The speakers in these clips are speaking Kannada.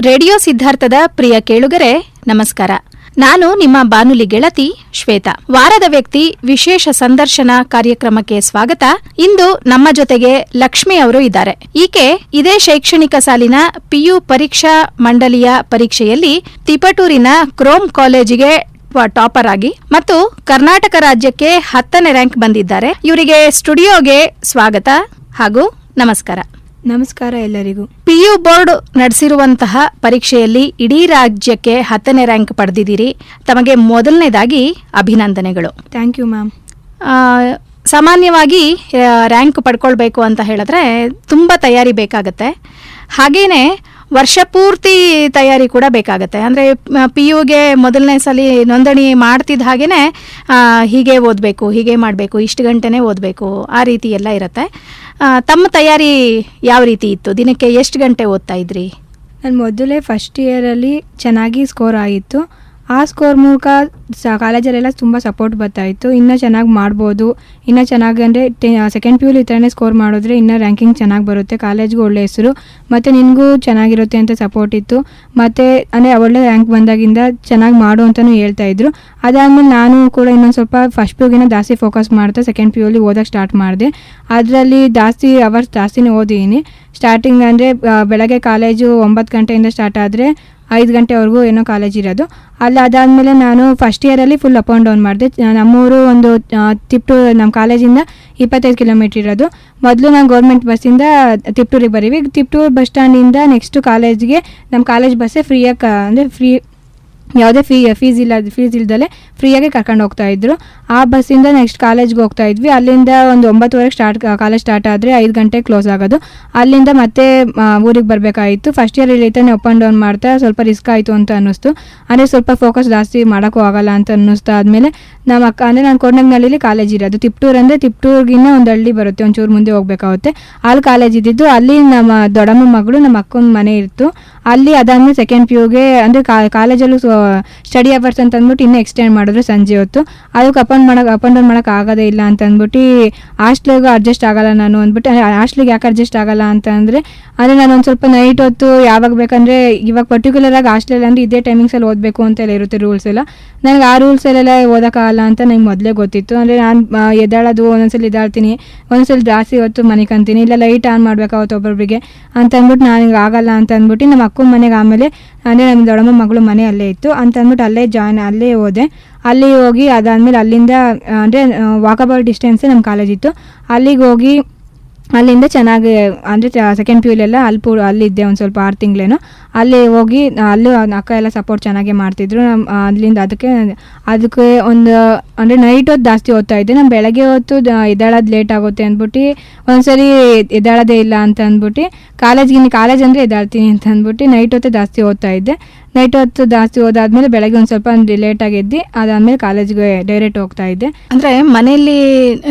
ರೇಡಿಯೋ ಸಿದ್ಧಾರ್ಥದ ಪ್ರಿಯ ಕೇಳುಗರೆ ನಮಸ್ಕಾರ. ನಾನು ನಿಮ್ಮ ಬಾನುಲಿ ಗೆಳತಿ ಶ್ವೇತಾ. ವಾರದ ವ್ಯಕ್ತಿ, ವಿಶೇಷ ಸಂದರ್ಶನ ಕಾರ್ಯಕ್ರಮಕ್ಕೆ ಸ್ವಾಗತ. ಇಂದು ನಮ್ಮ ಜೊತೆಗೆ ಲಕ್ಷ್ಮಿ ಅವರು ಇದ್ದಾರೆ. ಈಕೆ ಇದೇ ಶೈಕ್ಷಣಿಕ ಸಾಲಿನ ಪಿಯು ಪರೀಕ್ಷಾ ಮಂಡಳಿಯ ಪರೀಕ್ಷೆಯಲ್ಲಿ ತಿಪಟೂರಿನ ಕ್ರೋಮ್ ಕಾಲೇಜಿಗೆ ಟಾಪರ್ ಆಗಿ ಮತ್ತು ಕರ್ನಾಟಕ ರಾಜ್ಯಕ್ಕೆ ಹತ್ತನೇ ರ್ಯಾಂಕ್ ಬಂದಿದ್ದಾರೆ. ಇವರಿಗೆ ಸ್ಟುಡಿಯೋಗೆ ಸ್ವಾಗತ ಹಾಗೂ ನಮಸ್ಕಾರ. ನಮಸ್ಕಾರ ಎಲ್ಲರಿಗೂ. ಪಿಯು ಬೋರ್ಡ್ ನಡೆಸಿರುವಂತಹ ಪರೀಕ್ಷೆಯಲ್ಲಿ ಇಡೀ ರಾಜ್ಯಕ್ಕೆ ಹತ್ತನೇ ರ್ಯಾಂಕ್ ಪಡೆದಿದ್ದೀರಿ. ತಮಗೆ ಮೊದಲನೇದಾಗಿ ಅಭಿನಂದನೆಗಳು. Thank you ma'am. ಸಾಮಾನ್ಯವಾಗಿ ರ್ಯಾಂಕ್ ಪಡ್ಕೊಳ್ಬೇಕು ಅಂತ ಹೇಳಿದ್ರೆ ತುಂಬ ತಯಾರಿ ಬೇಕಾಗತ್ತೆ. ಹಾಗೇನೆ ವರ್ಷ ಪೂರ್ತಿ ತಯಾರಿ ಕೂಡ ಬೇಕಾಗುತ್ತೆ. ಅಂದರೆ ಪಿ ಯುಗೆ ಮೊದಲನೇ ಸಲ ನೋಂದಣಿ ಮಾಡ್ತಿದ್ದ ಹಾಗೇನೆ ಹೀಗೆ ಓದಬೇಕು, ಹೀಗೆ ಮಾಡಬೇಕು, ಇಷ್ಟು ಗಂಟೆನೇ ಓದಬೇಕು, ಆ ರೀತಿ ಎಲ್ಲ ಇರುತ್ತೆ. ತಮ್ಮ ತಯಾರಿ ಯಾವ ರೀತಿ ಇತ್ತು? ದಿನಕ್ಕೆ ಎಷ್ಟು ಗಂಟೆ ಓದ್ತಾ ಇದ್ರಿ? ನಾನು ಮೊದಲೇ ಫಸ್ಟ್ ಇಯರಲ್ಲಿ ಚೆನ್ನಾಗಿ ಸ್ಕೋರ್ ಆಗಿತ್ತು. ಆ ಸ್ಕೋರ್ ಮೂಲಕ ಸ ಕಾಲೇಜಲ್ಲೆಲ್ಲ ತುಂಬ ಸಪೋರ್ಟ್ ಬರ್ತಾಯಿತ್ತು ಇನ್ನೂ ಚೆನ್ನಾಗಿ ಮಾಡ್ಬೋದು. ಇನ್ನೂ ಚೆನ್ನಾಗಿ ಅಂದರೆ ಸೆಕೆಂಡ್ ಪಿ ಯುಲಿ ಈ ಥರನೇ ಸ್ಕೋರ್ ಮಾಡಿದ್ರೆ ಇನ್ನೂ ರ್ಯಾಂಕಿಂಗ್ ಚೆನ್ನಾಗಿ ಬರುತ್ತೆ. ಕಾಲೇಜ್ಗೂ ಒಳ್ಳೆ ಹೆಸರು. ಮತ್ತು ನಿನಗೂ ಚೆನ್ನಾಗಿರುತ್ತೆ ಅಂತ ಸಪೋರ್ಟ್ ಇತ್ತು. ಮತ್ತು ಅಂದರೆ ಒಳ್ಳೆ ರ್ಯಾಂಕ್ ಬಂದಾಗಿಂದ ಚೆನ್ನಾಗಿ ಮಾಡು ಅಂತಲೂ ಹೇಳ್ತಾ ಇದ್ರು. ಅದಾದಮೇಲೆ ನಾನು ಕೂಡ ಇನ್ನೊಂದು ಸ್ವಲ್ಪ ಫಸ್ಟ್ ಪಿ ಯುಗಿನ ಜಾಸ್ತಿ ಫೋಕಸ್ ಮಾಡ್ತಾ ಸೆಕೆಂಡ್ ಪಿ ಯುಲಿ ಓದೋಕ್ಕೆ ಸ್ಟಾರ್ಟ್ ಮಾಡಿದೆ. ಅದರಲ್ಲಿ ಜಾಸ್ತಿ ಅವರ್ಸ್ ಜಾಸ್ತಿನೇ ಓದಿದ್ದೀನಿ ಸ್ಟಾರ್ಟಿಂಗ್ ಅಂದರೆ ಬೆಳಗ್ಗೆ ಕಾಲೇಜು ಒಂಬತ್ತು ಗಂಟೆಯಿಂದ ಸ್ಟಾರ್ಟ್ ಆದರೆ ಐದು ಗಂಟೆವರೆಗೂ ಏನೋ ಕಾಲೇಜ್ ಇರೋದು. ಅಲ್ಲಿ ಅದಾದಮೇಲೆ ನಾನು ಫಸ್ಟ್ ಇಯರಲ್ಲಿ ಫುಲ್ ಅಪ್ ಆ್ಯಂಡ್ ಡೌನ್ ಮಾಡಿದೆ. ನಮ್ಮೂರು ಒಂದು ತಿಪ್ಟೂರು ನಮ್ಮ ಕಾಲೇಜಿಂದ ಇಪ್ಪತ್ತೈದು ಕಿಲೋಮೀಟ್ರ್ ಇರೋದು. ಮೊದಲು ನಾನು ಗೌರ್ಮೆಂಟ್ ಬಸ್ಸಿಂದ ತಿಪ್ಟೂರಿಗೆ ಬರೀವಿ. ತಿಪ್ಟೂರು ಬಸ್ ಸ್ಟ್ಯಾಂಡಿಂದ ನೆಕ್ಸ್ಟು ಕಾಲೇಜ್ಗೆ ನಮ್ಮ ಕಾಲೇಜ್ ಬಸ್ಸೇ ಫ್ರೀಯಾಗಿ ಅಂದರೆ ಫ್ರೀ ಯಾವುದೇ ಫೀ ಫೀಸ್ ಇಲ್ಲ ಫೀಸ್ ಇಲ್ದಲೆ ಫ್ರೀಯಾಗಿ ಕರ್ಕೊಂಡು ಹೋಗ್ತಾ ಇದ್ರು. ಆ ಬಸ್ಸಿಂದ ನೆಕ್ಸ್ಟ್ ಕಾಲೇಜ್ಗೆ ಹೋಗ್ತಾ ಇದ್ವಿ. ಅಲ್ಲಿಂದ ಒಂದು ಒಂಬತ್ತುವರೆಗೆ ಸ್ಟಾರ್ಟ್ ಕಾಲೇಜ್ ಸ್ಟಾರ್ಟ್ ಆದರೆ ಐದು ಗಂಟೆಗೆ ಕ್ಲೋಸ್ ಆಗೋದು. ಅಲ್ಲಿಂದ ಮತ್ತೆ ಊರಿಗೆ ಬರಬೇಕಾಯಿತು. ಫಸ್ಟ್ ಇಯರ್ ಇಲ್ಲಿ ಅಪ್ ಆ್ಯಂಡ್ ಡೌನ್ ಮಾಡ್ತಾ ಸ್ವಲ್ಪ ರಿಸ್ಕ್ ಆಯಿತು ಅಂತ ಅನ್ನಿಸ್ತು. ಅಂದರೆ ಸ್ವಲ್ಪ ಫೋಕಸ್ ಜಾಸ್ತಿ ಮಾಡೋಕ್ಕೂ ಆಗಲ್ಲ ಅಂತ ಅನ್ನಿಸ್ತಾ ಆದಮೇಲೆ ನಮ್ಮ ಅಕ್ಕ, ಅಂದರೆ ನಾನು ಕೊಡನಗ್ನಳ್ಳಿಲಿ ಕಾಲೇಜ್ ಇರೋದು. ತಿಪ್ಟೂರು ಅಂದರೆ ತಿಪ್ಟೂರ್ಗಿನ್ನ ಒಂದು ಹಳ್ಳಿ ಬರುತ್ತೆ. ಒಂಚೂರು ಮುಂದೆ ಹೋಗಬೇಕಾಗುತ್ತೆ. ಅಲ್ಲಿ ಕಾಲೇಜ್ ಇದ್ದಿದ್ದು, ಅಲ್ಲಿ ನಮ್ಮ ದೊಡ್ಡಮ್ಮ ಮಗಳು, ನಮ್ಮ ಅಕ್ಕನ ಮನೆ ಇತ್ತು. ಅಲ್ಲಿ ಅದಾದ್ಮೇಲೆ ಸೆಕೆಂಡ್ ಪಿ ಯುಗೆ ಅಂದರೆ ಕಾಲೇಜಲ್ಲೂ ಸ್ಟಡಿ ಅವರ್ಸ್ ಅಂತ ಅಂದ್ಬಿಟ್ಟು ಇನ್ನೂ ಎಕ್ಸ್ಟೆಂಡ್ ಮಾಡಿದ್ರು ಸಂಜೆ ಹೊತ್ತು. ಅದಕ್ಕೆ ಅಪ್ ಆ್ಯಂಡ್ ಮಾಡೋಕೆ ಅಪ್ ಆ್ಯಂಡ್ ಡೌನ್ ಮಾಡೋಕೆ ಆಗೋದೇ ಇಲ್ಲ ಅಂತ ಅಂದ್ಬಿಟ್ಟು ಹಾಸ್ಟ್ಲಿಗೂ ಅಡ್ಜಸ್ಟ್ ಆಗಲ್ಲ ನಾನು ಅಂದ್ಬಿಟ್ಟು ಹಾಸ್ಟ್ಲಿಗೆ ಯಾಕೆ ಅಡ್ಜಸ್ಟ್ ಆಗಲ್ಲ ಅಂತ ಅಂದರೆ ಅಂದರೆ ನಾನು ಒಂದು ಸ್ವಲ್ಪ ನೈಟ್ ಹೊತ್ತು ಯಾವಾಗ ಬೇಕಂದರೆ ಇವಾಗ ಪರ್ಟಿಕ್ಯುಲರ್ ಆಗಿ ಹಾಸ್ಟೆಲ್ ಅಂದರೆ ಇದೇ ಟೈಮಿಂಗ್ಸಲ್ಲಿ ಓದಬೇಕು ಅಂತೆಲ್ಲ ಇರುತ್ತೆ ರೂಲ್ಸ್ ಎಲ್ಲ. ನನಗೆ ಆ ರೂಲ್ಸಲ್ಲೆಲ್ಲ ಓದೋಕ್ಕಾಗಲ್ಲ ಅಂತ ನಂಗೆ ಮೊದಲೇ ಗೊತ್ತಿತ್ತು. ಅಂದರೆ ನಾನು ಎದ್ದಾಳೋದು ಒಂದೊಂದ್ಸಲ ಎದ್ದಾಳ್ತೀನಿ, ಒಂದೊಂದ್ಸಲ ಜಾಸ್ತಿ ಹೊತ್ತು ಮನೆ ಕಂತೀನಿ ಇಲ್ಲ ಲೈಟ್ ಆನ್ ಮಾಡ್ಬೇಕಾವತ್ತು ಒಬ್ಬೊಬ್ಬರಿಗೆ ಅಂತ ಅಂದ್ಬಿಟ್ಟು ನನಗೆ ಆಗಲ್ಲ ಅಂತ ಅಂದ್ಬಿಟ್ಟು ನಮ್ಮ ಅಕ್ಕನ ಮನೆಗೆ ಆಮೇಲೆ, ಅಂದರೆ ನಮ್ಮ ದೊಡ್ಡಮ್ಮ ಮಗಳು ಮನೆ ಅಲ್ಲೇ ಇತ್ತು. ಅಂತ ಅಂದ್ಬಿಟ್ಟು ಅಲ್ಲೇ ಜಾಯ್ನ್ ಅಲ್ಲೇ ಹೋದೆ. ಅಲ್ಲಿ ಹೋಗಿ ಅದಾದಮೇಲೆ ಅಲ್ಲಿಂದ, ಅಂದರೆ ವಾಕಬಲ್ ಡಿಸ್ಟೆನ್ಸೇ ನಮ್ಮ ಕಾಲೇಜ್ ಇತ್ತು. ಅಲ್ಲಿಗೆ ಹೋಗಿ ಅಲ್ಲಿಂದ ಚೆನ್ನಾಗಿ, ಅಂದರೆ ಸೆಕೆಂಡ್ ಪಿ ಯುಲೆಲ್ಲ ಅಲ್ಲಿ ಪೂ, ಅಲ್ಲಿದ್ದೆ ಒಂದು ಸ್ವಲ್ಪ ಆರು ತಿಂಗಳೇನೋ. ಅಲ್ಲಿ ಹೋಗಿ, ಅಲ್ಲೂ ಅಕ್ಕ ಎಲ್ಲ ಸಪೋರ್ಟ್ ಚೆನ್ನಾಗೇ ಮಾಡ್ತಿದ್ರು. ನಮ್ಮ ಅಲ್ಲಿಂದ ಅದಕ್ಕೆ ಅದಕ್ಕೆ ಒಂದು, ಅಂದರೆ ನೈಟ್ ಹೊತ್ತು ಜಾಸ್ತಿ ಓದ್ತಾ ಇದ್ದೆ. ನಮ್ಮ ಬೆಳಗ್ಗೆ ಹೊತ್ತು ಎದ್ದಾಳೋದು ಲೇಟ್ ಆಗುತ್ತೆ ಅಂದ್ಬಿಟ್ಟು, ಒಂದ್ಸರಿ ಎದ್ದಾಳೋದೇ ಇಲ್ಲ ಅಂತ ಅಂದ್ಬಿಟ್ಟು ಕಾಲೇಜ್ಗೆ ಕಾಲೇಜ್ ಅಂದರೆ ಎದ್ದಾಳ್ತೀನಿ ಅಂತ ಅಂದ್ಬಿಟ್ಟು ನೈಟ್ ಹೊತ್ತೇ ಜಾಸ್ತಿ ಓದ್ತಾ ಇದ್ದೆ. ನೈಟ್ ಹೊತ್ತು ಜಾಸ್ತಿ ಓದಾದ್ಮೇಲೆ ಬೆಳಗ್ಗೆ ಒಂದು ಸ್ವಲ್ಪ ಲೇಟಾಗಿ ಎದ್ದು ಅದಾದ್ಮೇಲೆ ಕಾಲೇಜ್ಗೆ ಡೈರೆಕ್ಟ್ ಹೋಗ್ತಾ ಇದ್ದೆ. ಅಂದ್ರೆ ಮನೆಯಲ್ಲಿ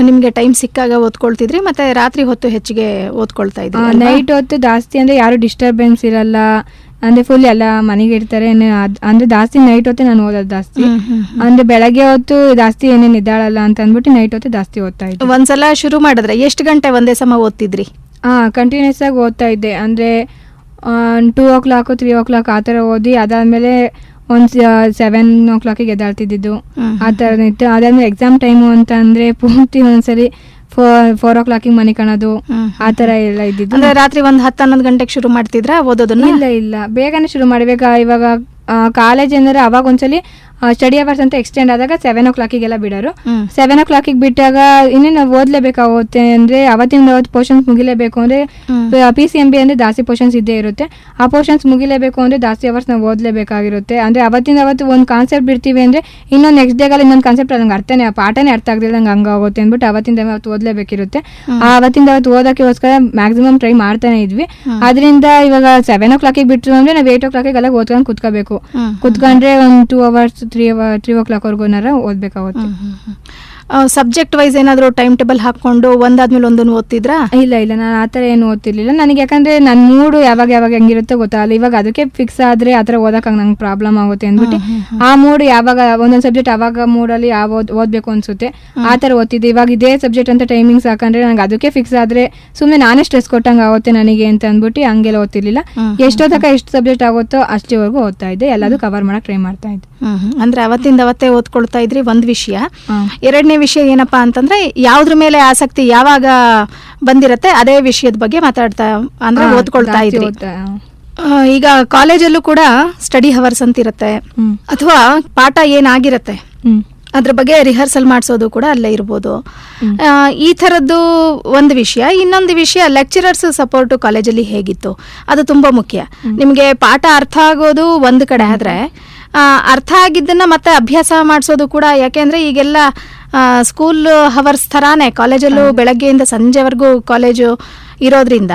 ನಿಮ್ಗೆ ಟೈಮ್ ಸಿಕ್ಕಾಗ ಓದ್ಕೊಳ್ತಿದ್ರಿ ಮತ್ತೆ ರಾತ್ರಿ ಹೊತ್ತು ಹೆಚ್ಚಿಗೆ ಓದ್ಕೊಳ್ತಾ ಇದ್ದೆ ನೈಟ್ ಹೊತ್ತು ಜಾಸ್ತಿ ಅಂದ್ರೆ ಯಾರು ಡಿಸ್ಟರ್ಬೆನ್ಸ್ ಇರಲ್ಲ ಅಂದ್ರೆ ಫುಲ್ ಎಲ್ಲ ಮನೆಗೆ ಇರ್ತಾರೆ ಅಂದ್ರೆ ಜಾಸ್ತಿ ನೈಟ್ ಹೊತ್ತೆ ನಾನು ಓದೋದು ಜಾಸ್ತಿ. ಅಂದ್ರೆ ಬೆಳಗ್ಗೆ ಹೊತ್ತು ಜಾಸ್ತಿ ಏನೇನು ಇದ್ದಾಳಲ್ಲ ಅಂತ ಅಂದ್ಬಿಟ್ಟು ನೈಟ್ ಹೊತ್ತು ಜಾಸ್ತಿ ಓದ್ತಾ ಇದ್ದೆ. ಒಂದ್ಸಲ ಶುರು ಮಾಡಿದ್ರೆ ಎಷ್ಟು ಗಂಟೆ ಒಂದೇ ಸಮ ಓದ್ತಿದ್ರಿ? ಹಾ ಕಂಟಿನ್ಯೂಸ್ ಆಗಿ ಓದ್ತಾ ಇದ್ದೆ. ಅಂದ್ರೆ two o'clock three o'clock ಆ ಥರ ಓದಿ ಅದಾದಮೇಲೆ ಒಂದು ಸೆವೆನ್ ಓ ಕ್ಲಾಕಿಗೆ ಎದ್ದಾಳ್ತಿದ್ದು ಆ ಥರ ಇತ್ತು. ಅದಾದ್ಮೇಲೆ ಎಕ್ಸಾಮ್ ಟೈಮು ಅಂತ ಅಂದರೆ ಪೂರ್ತಿ ಒಂದ್ಸರಿ ಫೋರ್ ಫೋರ್ ಓ ಕ್ಲಾಕಿಗೆ ಮನೆ ಕಾಣೋದು ಆ ಥರ ಎಲ್ಲ ಇದ್ದಿದ್ದು. ಅಂದ್ರೆ ರಾತ್ರಿ ಒಂದ್ ಹತ್ತು ಹನ್ನೊಂದು ಗಂಟೆಗೆ ಶುರು ಮಾಡ್ತಿದ್ರ ಓದೋದನ್ನು? ಇಲ್ಲ ಇಲ್ಲ. ಬೇಗನೆ ಶುರು ಮಾಡಬೇಕಾ. ಇವಾಗ ಕಾಲೇಜ್ ಅಂದರೆ ಅವಾಗ ಒಂದ್ಸಲಿ ಸ್ಟಡಿ ಅವರ್ಸ್ ಅಂತ ಎಕ್ಸ್ಟೆಂಡ್ ಆದಾಗ ಸೆವೆನ್ ಓ ಕ್ಲಾಕಿಗೆಲ್ಲ ಬಿಡೋರು. ಸೆವೆನ್ ಓ ಕ್ಲಾಕಿಗೆ ಬಿಟ್ಟಾಗ ಇನ್ನೇನು ನಾವು ಓದಲೇಬೇಕಾಗುತ್ತೆ ಅಂದರೆ ಅವತ್ತಿಂದ ಅವತ್ತು ಪೋರ್ಷನ್ಸ್ ಮುಗಿಲೇಬೇಕು ಅಂದ್ರೆ. ಪಿ ಸಿ ಎಂ ಬಿ ಅಂದ್ರೆ ಜಾಸ್ತಿ ಪೋರ್ಷನ್ಸ್ ಇದ್ದೇ ಇರುತ್ತೆ. ಆ ಪೋರ್ಷನ್ಸ್ ಮುಗಿಲೇಬೇಕು ಅಂದ್ರೆ ಜಾಸ್ತಿ ಅವರ್ಸ್ ನಾವು ಓದ್ಲೇಬೇಕಾಗಿರುತ್ತೆ. ಅಂದ್ರೆ ಅವತ್ತಿಂದ ಅವತ್ತು ಒಂದು ಕಾನ್ಸೆಪ್ಟ್ ಬಿಡ್ತೀವಿ ಅಂದ್ರೆ ಇನ್ನೊಂದು ನೆಕ್ಸ್ಟ್ ಡೇಗಲ್ಲಿ ಇನ್ನೊಂದು ಕಾನ್ಸೆಪ್ಟ್ ನಂಗೆ ಅರ್ಥನೇ ಪಾಠನೇ ಅರ್ಥ ಆಗದಿಲ್ಲ ನಂಗೆ ಹಂಗಾಗುತ್ತೆ ಅಂದ್ಬಿಟ್ಟು ಅವತ್ತಿಂದ ಅವತ್ತು ಓದ್ಲೇಬೇಕಿರುತ್ತೆ. ಆ ಅವತ್ತಿಂದ ಅವತ್ತು ಓದೋಕೋಸ್ಕರ ಮ್ಯಾಕ್ಸಿಮಮ್ ಟ್ರೈ ಮಾಡ್ತಾನೆ ಇದ್ವಿ. ಅದರಿಂದ ಇವಾಗ ಸೆವೆನ್ ಓ ಕ್ಲಾಕಿಗೆ ಬಿಟ್ಟರು ಅಂದ್ರೆ ನಾವು ಏಟ್ ಓ ಕ್ಲಾಕಿಗೆಲ್ಲ ಓದ್ಕೊಂಡು ಕುತ್ಕೋಬೇಕು. ಕುತ್ಕೊಂಡ್ರೆ ಒಂದು ಟೂ ಅವರ್ಸ್ ತ್ರೀ ತ್ರೀ ಓ ಕ್ಲಾಕ್ವರೆಗೂ ಓದ್ಬೇಕಾಗುತ್ತೆ ಹ್ಮ್, ಹ್ಮ್. ಸಬ್ಜೆಕ್ಟ್ ವೈಸ್ ಏನಾದರೂ ಟೈಮ್ ಟೇಬಲ್ ಹಾಕೊಂಡು ಒಂದಾದ್ಮೇಲೆ ಒಂದನ್ನು ಓದ್ತಿದ್ರ? ಇಲ್ಲ ಇಲ್ಲ ನಾನು ಆ ಥರ ಏನು ಓದ್ತಿರ್ಲಿಲ್ಲ. ನನಗೆ ಯಾಕಂದ್ರೆ ನನ್ನ ಮೂಡು ಯಾವಾಗ ಯಾವಾಗ ಹೆಂಗಿರುತ್ತೋ ಗೊತ್ತಾಗಲ್ಲ. ಇವಾಗ ಅದಕ್ಕೆ ಫಿಕ್ಸ್ ಆದ್ರೆ ಆ ಥರ ಓದಕ್ಕೆ ನಂಗೆ ಪ್ರಾಬ್ಲಮ್ ಆಗುತ್ತೆ ಅಂದ್ಬಿಟ್ಟು ಆ ಮೂಡ್ ಯಾವಾಗ ಒಂದೊಂದು ಸಬ್ಜೆಕ್ಟ್ ಆವಾಗ ಮೂಡಲ್ಲಿ ಯಾವ ಓದ್ ಓದಬೇಕು ಅನ್ಸುತ್ತೆ ಆ ಥರ ಓದ್ತಿದ್ದೆ. ಇವಾಗ ಇದೇ ಸಬ್ಜೆಕ್ಟ್ ಅಂತ ಟೈಮಿಂಗ್ಸ್ ಹಾಕಂದ್ರೆ ನಂಗೆ ಅದಕ್ಕೆ ಫಿಕ್ಸ್ ಆದ್ರೆ ಸುಮ್ಮನೆ ನಾನೇ ಸ್ಟ್ರೆಸ್ ಕೊಟ್ಟಂಗೆ ಆಗುತ್ತೆ ನನಗೆ ಅಂತ ಅಂದ್ಬಿಟ್ಟು ಹಂಗೆಲ್ಲ ಓದ್ತಿರ್ಲಿಲ್ಲ. ಎಷ್ಟೋ ತನಕ ಎಷ್ಟು ಸಬ್ಜೆಕ್ಟ್ ಆಗುತ್ತೋ ಅಷ್ಟೇವರೆಗೂ ಓದ್ತಾ ಇದ್ದೆ. ಎಲ್ಲದೂ ಕವರ್ ಮಾಡಕ್ಕೆ ಟ್ರೈ ಮಾಡ್ತಾ ಇದ್ದೆ. ಅಂದ್ರೆ ಅವತ್ತಿಂದ ಅವತ್ತೇ ಓದ್ಕೊಳ್ತಾ ಇದ್ರಿ ಒಂದ್ ವಿಷಯ. ಹಾ. ಎರಡನೇ ವಿಷಯ ಏನಪ್ಪಾ ಅಂತಂದ್ರೆ ಯಾವ್ದ್ರ ಮೇಲೆ ಆಸಕ್ತಿ ಯಾವಾಗ ಬಂದಿರತ್ತೆ ಅದೇ ವಿಷಯದ ಬಗ್ಗೆ ಮಾತಾಡ್ತಾ ಅಂದ್ರೆ ಓದ್ಕೊಳ್ತಾ ಇದ್ರಿ. ಈಗ ಕಾಲೇಜಲ್ಲೂ ಕೂಡ ಸ್ಟಡಿ ಹವರ್ಸ್ ಅಂತ ಇರುತ್ತೆ ಅಥವಾ ಪಾಠ ಏನಾಗಿರತ್ತೆ ಅದ್ರ ಬಗ್ಗೆ ರಿಹರ್ಸಲ್ ಮಾಡಿಸೋದು ಕೂಡ ಅಲ್ಲೇ ಇರ್ಬೋದು. ಈ ಥರದ್ದು ಒಂದು ವಿಷಯ. ಇನ್ನೊಂದು ವಿಷಯ ಲೆಕ್ಚರರ್ಸ್ ಸಪೋರ್ಟ್ ಕಾಲೇಜಲ್ಲಿ ಹೇಗಿತ್ತು ಅದು ತುಂಬ ಮುಖ್ಯ. ನಿಮಗೆ ಪಾಠ ಅರ್ಥ ಆಗೋದು ಒಂದು ಕಡೆ ಆದರೆ ಅರ್ಥ ಆಗಿದ್ದನ್ನು ಮತ್ತೆ ಅಭ್ಯಾಸ ಮಾಡಿಸೋದು ಕೂಡ ಯಾಕೆಂದ್ರೆ ಈಗೆಲ್ಲ ಸ್ಕೂಲ್ ಹವರ್ಸ್ ಥರಾನೇ ಕಾಲೇಜಲ್ಲೂ ಬೆಳಗ್ಗೆಯಿಂದ ಸಂಜೆವರೆಗೂ ಕಾಲೇಜು ಇರೋದ್ರಿಂದ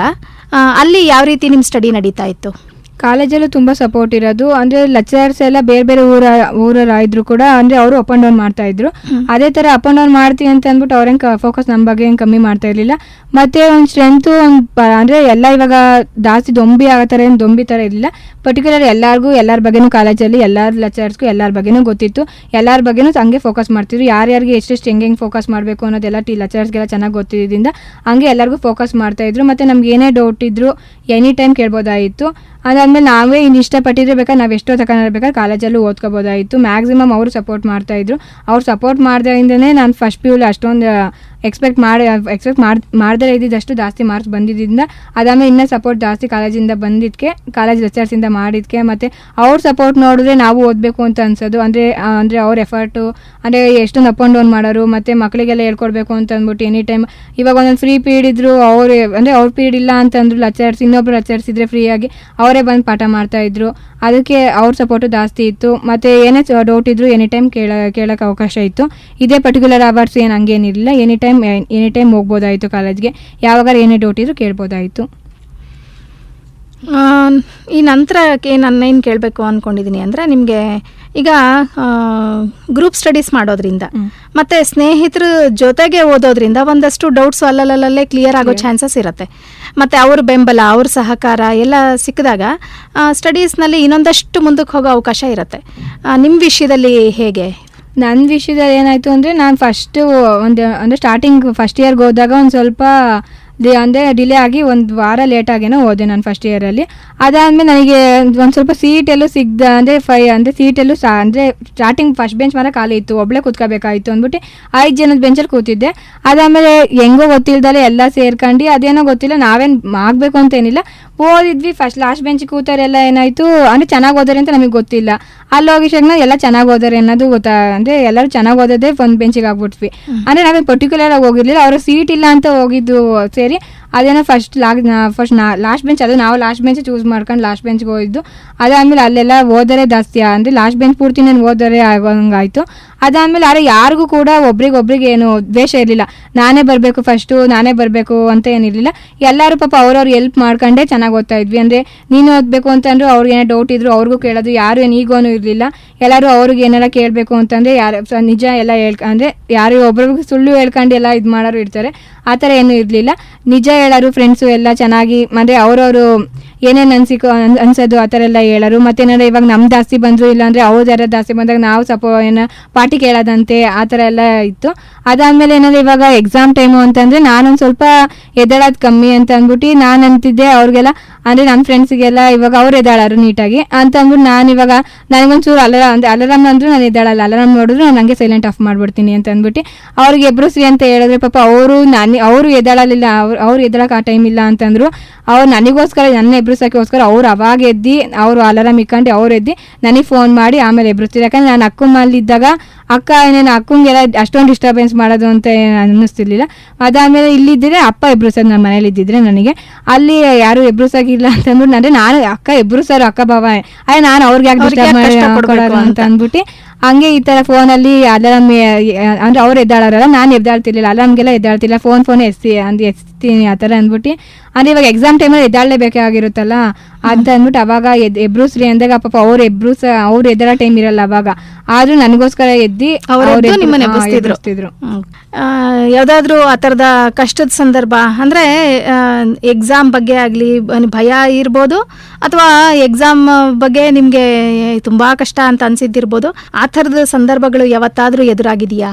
ಅಲ್ಲಿ ಯಾವ ರೀತಿ ನಿಮ್ಮ ಸ್ಟಡಿ ನಡೀತಾ ಇತ್ತು? ಕಾಲೇಜಲ್ಲೂ ತುಂಬ ಸಪೋರ್ಟ್ ಇರೋದು. ಅಂದ್ರೆ ಲೆಕ್ಚರರ್ಸ್ ಎಲ್ಲ ಬೇರೆ ಬೇರೆ ಊರ ಊರರ ಇದ್ರು ಕೂಡ ಅಂದ್ರೆ ಅವರು ಅಪ್ ಅಂಡ್ ಡೌನ್ ಮಾಡ್ತಾ ಇದ್ರು. ಅದೇ ತರ ಅಪ್ ಅಂಡ್ ಡೌನ್ ಮಾಡ್ತೀವಿ ಅಂತ ಅಂದ್ಬಿಟ್ಟು ಅವ್ರೇನು ಫೋಕಸ್ ನಮ್ಮ ಬಗ್ಗೆ ಏನು ಕಮ್ಮಿ ಮಾಡ್ತಾ ಇರಲಿಲ್ಲ. ಮತ್ತೆ ಒಂದು ಸ್ಟ್ರೆಂತು ಒಂದು ಅಂದ್ರೆ ಎಲ್ಲ ಇವಾಗ ಜಾಸ್ತಿ ದೊಂಬಿ ಆಗೋ ಥರ ಏನು ದೊಂಬಿ ಥರ ಇರಲಿಲ್ಲ. ಪರ್ಟಿಕ್ಯುಲರ್ ಎಲ್ಲರಿಗೂ ಎಲ್ಲರ ಬಗ್ಗೆನೂ ಕಾಲೇಜಲ್ಲಿ ಎಲ್ಲರ ಲೆಕ್ಚರ್ಸ್ಗೂ ಎಲ್ಲರ ಬಗ್ಗೆನೂ ಗೊತ್ತಿತ್ತು. ಎಲ್ಲರ ಬಗ್ಗೆನೂ ಹಂಗೆ ಫೋಕಸ್ ಮಾಡ್ತಿದ್ರು. ಯಾರ್ಯಾರಿಗೆ ಎಷ್ಟೆಷ್ಟು ಹೆಂಗೆ ಹೆಂಗೆ ಫೋಕಸ್ ಮಾಡಬೇಕು ಅನ್ನೋದೆಲ್ಲ ಟಿ ಲೆಕ್ಚರ್ಸ್ಗೆಲ್ಲ ಚೆನ್ನಾಗಿ ಗೊತ್ತಿದ್ದರಿಂದ ಹಂಗೆ ಎಲ್ಲರಿಗೂ ಫೋಕಸ್ ಮಾಡ್ತಾ ಇದ್ರು. ಮತ್ತೆ ನಮ್ಗೆ ಏನೇ ಡೌಟ್ ಇದ್ರು ಎನಿ ಟೈಮ್ ಕೇಳ್ಬೋದಾಗಿತ್ತು ಅದಾದ್ಮೇಲೆ ನಾವೇ ಇನ್ನು ಇಷ್ಟಪಟ್ಟಿದ್ರೆ ಬೇಕಾದ್ರೆ ನಾವು ಎಷ್ಟೋ ತಗೊಂಡಿರ್ಬೇಕಾದ್ರೆ ಕಾಲೇಜಲ್ಲೂ ಓದ್ಕೋಬೋದಾಗಿತ್ತು ಮ್ಯಾಕ್ಸಿಮಮ್ ಅವರು ಸಪೋರ್ಟ್ ಮಾಡ್ತಾ ಇದ್ರು. ಅವ್ರು ಸಪೋರ್ಟ್ ಮಾಡ್ದಾಗಿಂದನೇ ನಾನು ಫಸ್ಟ್ ಪಿ ಅಷ್ಟೊಂದು ಎಕ್ಸ್ಪೆಕ್ಟ್ ಮಾಡಿ ಎಕ್ಸ್ಪೆಕ್ಟ್ ಮಾಡಿ ಮಾಡ್ದೇ ಇದ್ದಿದ್ದಷ್ಟು ಜಾಸ್ತಿ ಮಾರ್ಕ್ಸ್ ಬಂದಿದ್ದರಿಂದ ಅದಾದ್ಮೇಲೆ ಇನ್ನೂ ಸಪೋರ್ಟ್ ಜಾಸ್ತಿ ಕಾಲೇಜಿಂದ ಬಂದಿದ್ದಕ್ಕೆ ಕಾಲೇಜ್ ಲೆಕ್ಚರ್ಸಿಂದ ಮಾಡಿದ್ದಕ್ಕೆ ಮತ್ತು ಅವ್ರ ಸಪೋರ್ಟ್ ನೋಡಿದ್ರೆ ನಾವು ಓದಬೇಕು ಅಂತ ಅನ್ಸೋದು. ಅಂದರೆ ಅಂದರೆ ಅವ್ರ ಎಫರ್ಟು ಅಂದರೆ ಎಷ್ಟೊಂದು ಅಪ್ ಆ್ಯಂಡ್ ಡೌನ್ ಮಾಡೋರು ಮತ್ತು ಮಕ್ಕಳಿಗೆಲ್ಲ ಹೇಳ್ಕೊಡ್ಬೇಕು ಅಂತ ಅಂದ್ಬಿಟ್ಟು ಎನಿ ಟೈಮ್ ಇವಾಗ ಒಂದೊಂದು ಫ್ರೀ ಪೀರಿಯಡ್ ಇದ್ರು ಅವರು, ಅಂದರೆ ಅವ್ರ ಪೀರಿಯಡ್ ಇಲ್ಲ ಅಂತಂದ್ರು ಲೆಕ್ಚರ್ಸ್ ಇನ್ನೊಬ್ರು ಲೆಕ್ಚರ್ಸ್ ಇದ್ದರೆ ಫ್ರೀಯಾಗಿ ಅವರೇ ಬಂದು ಪಾಠ ಮಾಡ್ತಾ ಇದ್ರು. ಅದಕ್ಕೆ ಅವ್ರ ಸಪೋರ್ಟು ಜಾಸ್ತಿ ಇತ್ತು. ಮತ್ತು ಏನೇ ಡೌಟ್ ಇದ್ರು ಎನಿ ಟೈಮ್ ಕೇಳ ಕೇಳೋಕ್ಕೆ ಅವಕಾಶ ಇತ್ತು. ಇದೇ ಪರ್ಟಿಕ್ಯುಲರ್ ಅವರ್ಸ್ ಏನು ಹಂಗೇನಿರಲಿಲ್ಲ. ಎನಿ ಟೈಮ್ ಎನಿ ಟೈಮ್ ಹೋಗ್ಬೋದಾಯಿತು ಕಾಲೇಜ್ಗೆ ಯಾವಾಗ ಏನೇ ಡೌಟ್ ಇದ್ದರೂ ಕೇಳ್ಬೋದಾಯಿತು. ಈ ನಂತರಕ್ಕೆ ನಾನು ಏನು ಕೇಳಬೇಕು ಅಂದ್ಕೊಂಡಿದ್ದೀನಿ ಅಂದರೆ ನಿಮಗೆ ಈಗ ಗ್ರೂಪ್ ಸ್ಟಡೀಸ್ ಮಾಡೋದ್ರಿಂದ. ಮತ್ತೆ ಸ್ನೇಹಿತರ ಜೊತೆಗೆ ಓದೋದ್ರಿಂದ ಒಂದಷ್ಟು ಡೌಟ್ಸ್ ಅಲ್ಲಲ್ಲಲ್ಲೇ ಕ್ಲಿಯರ್ ಆಗೋ ಚಾನ್ಸಸ್ ಇರುತ್ತೆ. ಮತ್ತೆ ಅವ್ರ ಬೆಂಬಲ ಅವ್ರ ಸಹಕಾರ ಎಲ್ಲ ಸಿಕ್ಕಿದಾಗ ಸ್ಟಡೀಸ್ನಲ್ಲಿ ಇನ್ನೊಂದಷ್ಟು ಮುಂದಕ್ಕೆ ಹೋಗೋ ಅವಕಾಶ ಇರುತ್ತೆ. ನಿಮ್ಮ ವಿಷಯದಲ್ಲಿ ಹೇಗೆ? ನನ್ನ ವಿಷಯದಲ್ಲಿ ಏನಾಯಿತು ಅಂದರೆ ನಾನು ಫಸ್ಟು ಒಂದು ಅಂದರೆ ಸ್ಟಾರ್ಟಿಂಗ್ ಫಸ್ಟ್ ಇಯರ್ಗೆ ಹೋದಾಗ ಒಂದು ಸ್ವಲ್ಪ ಅಂದರೆ ಡಿಲೇ ಆಗಿ ಒಂದು ವಾರ ಲೇಟಾಗೇನೋ ಹೋದೆ ನಾನು ಫಸ್ಟ್ ಇಯರಲ್ಲಿ ಅದಾದಮೇಲೆ ನನಗೆ ಒಂದು ಸ್ವಲ್ಪ ಸೀಟೆಲ್ಲೂ ಸಿಗ್ದ, ಅಂದರೆ ಫೈ ಅಂದರೆ ಸೀಟೆಲ್ಲೂ ಸಹ ಅಂದರೆ ಸ್ಟಾರ್ಟಿಂಗ್ ಫಸ್ಟ್ ಬೆಂಚ್ ಮಾತ್ರ ಖಾಲಿ ಇತ್ತು ಒಬ್ಬಳೇ ಕೂತ್ಕೋಬೇಕಾಯಿತು ಅಂದ್ಬಿಟ್ಟು ಐದು ಜನದ ಬೆಂಚಲ್ಲಿ ಕೂತಿದ್ದೆ. ಅದಾದಮೇಲೆ ಹೆಂಗೋ ಗೊತ್ತಿಲ್ದಲೆ ಎಲ್ಲ ಸೇರ್ಕೊಂಡು, ಅದೇನೋ ಗೊತ್ತಿಲ್ಲ, ನಾವೇನು ಆಗಬೇಕು ಅಂತ ಏನಿಲ್ಲ. ಓದಿದ್ವಿ ಫಸ್ಟ್ ಲಾಸ್ಟ್ ಬೆಂಚ್ ಕೂತಾರೆಲ್ಲ ಏನಾಯ್ತು? ಅಂದ್ರೆ ಚೆನ್ನಾಗಿ ಓದಾರೆ ಅಂತ ನಮಗೆ ಗೊತ್ತಿಲ್ಲ. ಅಲ್ಲಿ ಶಕ್ನ ಎಲ್ಲ ಚೆನ್ನಾಗಿ ಓದಾರೆ ಅನ್ನೋದು ಗೊತ್ತಾ ಅಂದ್ರೆ ಎಲ್ಲರೂ ಚೆನ್ನಾಗಿ ಓದೋದೇ ಒಂದು ಬೆಂಚಿಗೆ ಆಗ್ಬಿಟ್ವಿ. ಅಂದ್ರೆ ನಾವೇನು ಪರ್ಟಿಕ್ಯುಲರ್ ಆಗಿ ಹೋಗಿರ್ಲಿಲ್ಲ ಅವ್ರ ಸೀಟ್ ಇಲ್ಲ ಅಂತ ಹೋಗಿದ್ದು ಸೇರಿ ಅದೇನೋ ಫಸ್ಟ್ ಲಾ ಫಸ್ಟ್ ನಾ ಲಾಸ್ಟ್ ಬೆಂಚ್ ಅದು ನಾವು ಲಾಸ್ಟ್ ಬೆಂಚ್ ಚೂಸ್ ಮಾಡ್ಕೊಂಡು ಲಾಸ್ಟ್ ಬೆಂಚ್ಗೆ ಹೋಯಿದ್ದು ಅದಾದಮೇಲೆ ಅಲ್ಲೆಲ್ಲ ಓದರೆ ಜಾಸ್ತಿ ಅಂದರೆ ಲಾಸ್ಟ್ ಬೆಂಚ್ ಪೂರ್ತಿ ನಾನು ಓದರೆ ಆಗೋಂಗಾಯ್ತು ಅದಾದಮೇಲೆ ಆದರೆ ಯಾರಿಗೂ ಕೂಡ ಒಬ್ರಿಗೆ ಒಬ್ರಿಗೆ ಏನು ದ್ವೇಷ ಇರಲಿಲ್ಲ. ನಾನೇ ಬರಬೇಕು ಫಸ್ಟು ನಾನೇ ಬರಬೇಕು ಅಂತ ಏನಿರಲಿಲ್ಲ ಎಲ್ಲರೂ ಪಾಪ ಅವ್ರವ್ರು ಎಲ್ಪ್ ಮಾಡ್ಕೊಂಡೇ ಚೆನ್ನಾಗಿ ಓದ್ತಾ ಇದ್ವಿ. ಅಂದರೆ ನೀನು ಓದಬೇಕು ಅಂತಂದ್ರು ಅವ್ರಿಗೆ ಏನೋ ಡೌಟ್ ಇದ್ರು ಅವ್ರಿಗೂ ಕೇಳೋದು, ಯಾರು ಏನು ಈಗೋನು ಇರಲಿಲ್ಲ. ಎಲ್ಲರೂ ಅವ್ರಿಗೆ ಏನೆಲ್ಲ ಕೇಳಬೇಕು ಅಂತಂದರೆ ಯಾರು ನಿಜ ಎಲ್ಲ ಹೇಳ್ಕ, ಅಂದರೆ ಯಾರು ಒಬ್ರಿಗೆ ಸುಳ್ಳು ಹೇಳ್ಕೊಂಡು ಎಲ್ಲ ಇದು ಮಾಡೋರು ಇರ್ತಾರೆ. ಆ ಥರ ಏನೂ ಇರಲಿಲ್ಲ. ನಿಜ ಹೇಳೋರು ಫ್ರೆಂಡ್ಸು ಎಲ್ಲ ಚೆನ್ನಾಗಿ, ಅಂದರೆ ಅವ್ರವರು ಏನೇನು ಅನ್ಸಿಕೋ ಅನ್- ಅನ್ಸೋದು ಆ ಥರ ಎಲ್ಲ ಹೇಳೋರು. ಮತ್ತೇನಾದ್ರೆ ಇವಾಗ ನಮ್ಮ ಜಾಸ್ತಿ ಬಂದರು ಇಲ್ಲಾಂದರೆ ಅವ್ರು ಯಾರು ಜಾಸ್ತಿ ಬಂದಾಗ ನಾವು ಸಪೋ ಏನೋ ಪಾರ್ಟಿ ಕೇಳೋದಂತೆ ಆ ಥರ ಎಲ್ಲ ಇತ್ತು. ಅದಾದಮೇಲೆ ಏನಾದ್ರೆ ಇವಾಗ ಎಕ್ಸಾಮ್ ಟೈಮು ಅಂತಂದರೆ ನಾನೊಂದು ಸ್ವಲ್ಪ ಎದ್ದೇಳೋದು ಕಮ್ಮಿ ಅಂತ ಅಂದ್ಬಿಟ್ಟು ನಾನು ಅಂತಿದ್ದೆ ಅವ್ರಿಗೆಲ್ಲ ಅಂದರೆ ನನ್ನ ಫ್ರೆಂಡ್ಸಿಗೆಲ್ಲ ಇವಾಗ ಅವ್ರು ಎದ್ದಾಳಾರು ನೀಟಾಗಿ. ಅಂತ ಅಂದ್ಬಿಟ್ಟು ನಾನು ಇವಾಗ ನನಗೊಂಚೂರು ಅಲರ ಅಂದರೆ ಅಲಾರಾಮ್ ಅಂದರೂ ನಾನು ಎದ್ದಾಳಲ್ಲ. ಅಲಾರಾಮ್ ನೋಡಿದ್ರು ನಾನು ನನಗೆ ಸೈಲೆಂಟ್ ಆಫ್ ಮಾಡ್ಬಿಡ್ತೀನಿ ಅಂತ ಅಂದ್ಬಿಟ್ಟು ಅವ್ರಿಗೆ ಎಬ್ರಿಸ್ರಿ ಅಂತ ಹೇಳಿದ್ರೆ ಪಾಪ ಅವರು ನಾನು ಅವರು ಎದ್ದಾಳಲಿಲ್ಲ. ಅವ್ರು ಅವ್ರು ಎದ್ದಾಳಕ್ಕೆ ಆ ಟೈಮ್ ಇಲ್ಲ ಅಂತಂದ್ರು ಅವ್ರು ನನಗೋಸ್ಕರ, ನನ್ನ ಎಬ್ರಿಸೋಕ್ಕೋಸ್ಕರ ಅವ್ರು ಅವಾಗ ಎದ್ದು, ಅವರು ಅಲಾರಾಮ್ ಇಕ್ಕಂಡು ಅವ್ರು ಎದ್ದು ನನಗೆ ಫೋನ್ ಮಾಡಿ ಆಮೇಲೆ ಎಬ್ರಿಸ್ತಿದ್ರು ಯಾಕಂದ್ರೆ ನಾನು ಅಕ್ಕಮ್ಮಲ್ಲಿದ್ದಾಗ ಅಕ್ಕ ಏನೇನು ಅಕ್ಕಂಗೆಲ್ಲ ಅಷ್ಟೊಂದು ಡಿಸ್ಟರ್ಬೆನ್ಸ್ ಮಾಡೋದು ಅಂತ ಅನ್ನಿಸ್ತಿರ್ಲಿಲ್ಲ. ಅದಾದಮೇಲೆ ಇಲ್ಲಿದ್ದರೆ ಅಪ್ಪ ಸರ್ ನಮ್ಮ ಮನೇಲಿ ಇದ್ದಿದ್ರೆ ನನಗೆ. ಅಲ್ಲಿ ಯಾರು ಇಬ್ಬರು ಅಂತ ಅಂದ್ಬಿಟ್ಟು ಅಂದರೆ ನಾನು ಅಕ್ಕ ಎಬ್ರಿಸೋರು ಅಕ್ಕ ಬಾವ. ಅಯ್ಯ ನಾನು ಅವ್ರಿಗೆ ಯಾಕೆ ಡಿಸ್ಟರ್ಬ್ ಅಂತ. ಅಂದ್ಬಿಟ್ಟು ಹಂಗೆ ಈ ಥರ ಫೋನಲ್ಲಿ ಅಲಾರಾಮ್ ಅಂದ್ರೆ ಅವ್ರು ಎದ್ದಾಳಾರಲ್ಲ ನಾನು ಎದ್ದಾಳ್ತಿರ್ಲಿಲ್ಲ ಅಲಾರ್ಮ್ಗೆಲ್ಲ ಎದ್ದಾಳ್ತಿಲ್ಲ ಫೋನ್ ಫೋನ್ ಎಸ್ತಿ ಅಂದ್ರೆ ಎಸ್ತೀನಿ ಆ ತರ ಅಂದ್ಬಿಟ್ಟು. ಅಂದರೆ ಇವಾಗ ಎಕ್ಸಾಮ್ ಟೈಮಲ್ಲಿ ಎದ್ದಾಳಲೇಬೇಕಾಗಿರುತ್ತಲ್ಲ ಅಂತ ಅಂದ್ಬಿಟ್ಟು ಅವಾಗ ಎದ್ ಎಬ್ರುಸ್ರಿ ಅಂದಾಗ ಪಾಪ ಅವ್ರ ಎಬ್ರೂಸ್ ಅವ್ರು ಎದ್ದಾಳ ಟೈಮ್ ಇರಲ್ಲ ಅವಾಗ. ಆದ್ರೂ ನನಗೋಸ್ಕರ ಎದ್ದಿ ಎಬ್ಬಿಸ್ತಿದ್ರು. ಯಾವ್ದಾದ್ರು ಆ ತರದ ಕಷ್ಟದ ಸಂದರ್ಭ ಅಂದ್ರೆ ಎಕ್ಸಾಮ್ ಬಗ್ಗೆ ಆಗಲಿ ಭಯ ಇರ್ಬೋದು ಅಥವಾ ಎಕ್ಸಾಮ್ ಬಗ್ಗೆ ನಿಮ್ಗೆ ತುಂಬಾ ಕಷ್ಟ ಅಂತ ಅನ್ಸಿದ್ದಿರ್ಬೋದು ಆ ಥರದ ಸಂದರ್ಭಗಳು ಯಾವತ್ತಾದರೂ ಎದುರಾಗಿದೆಯಾ?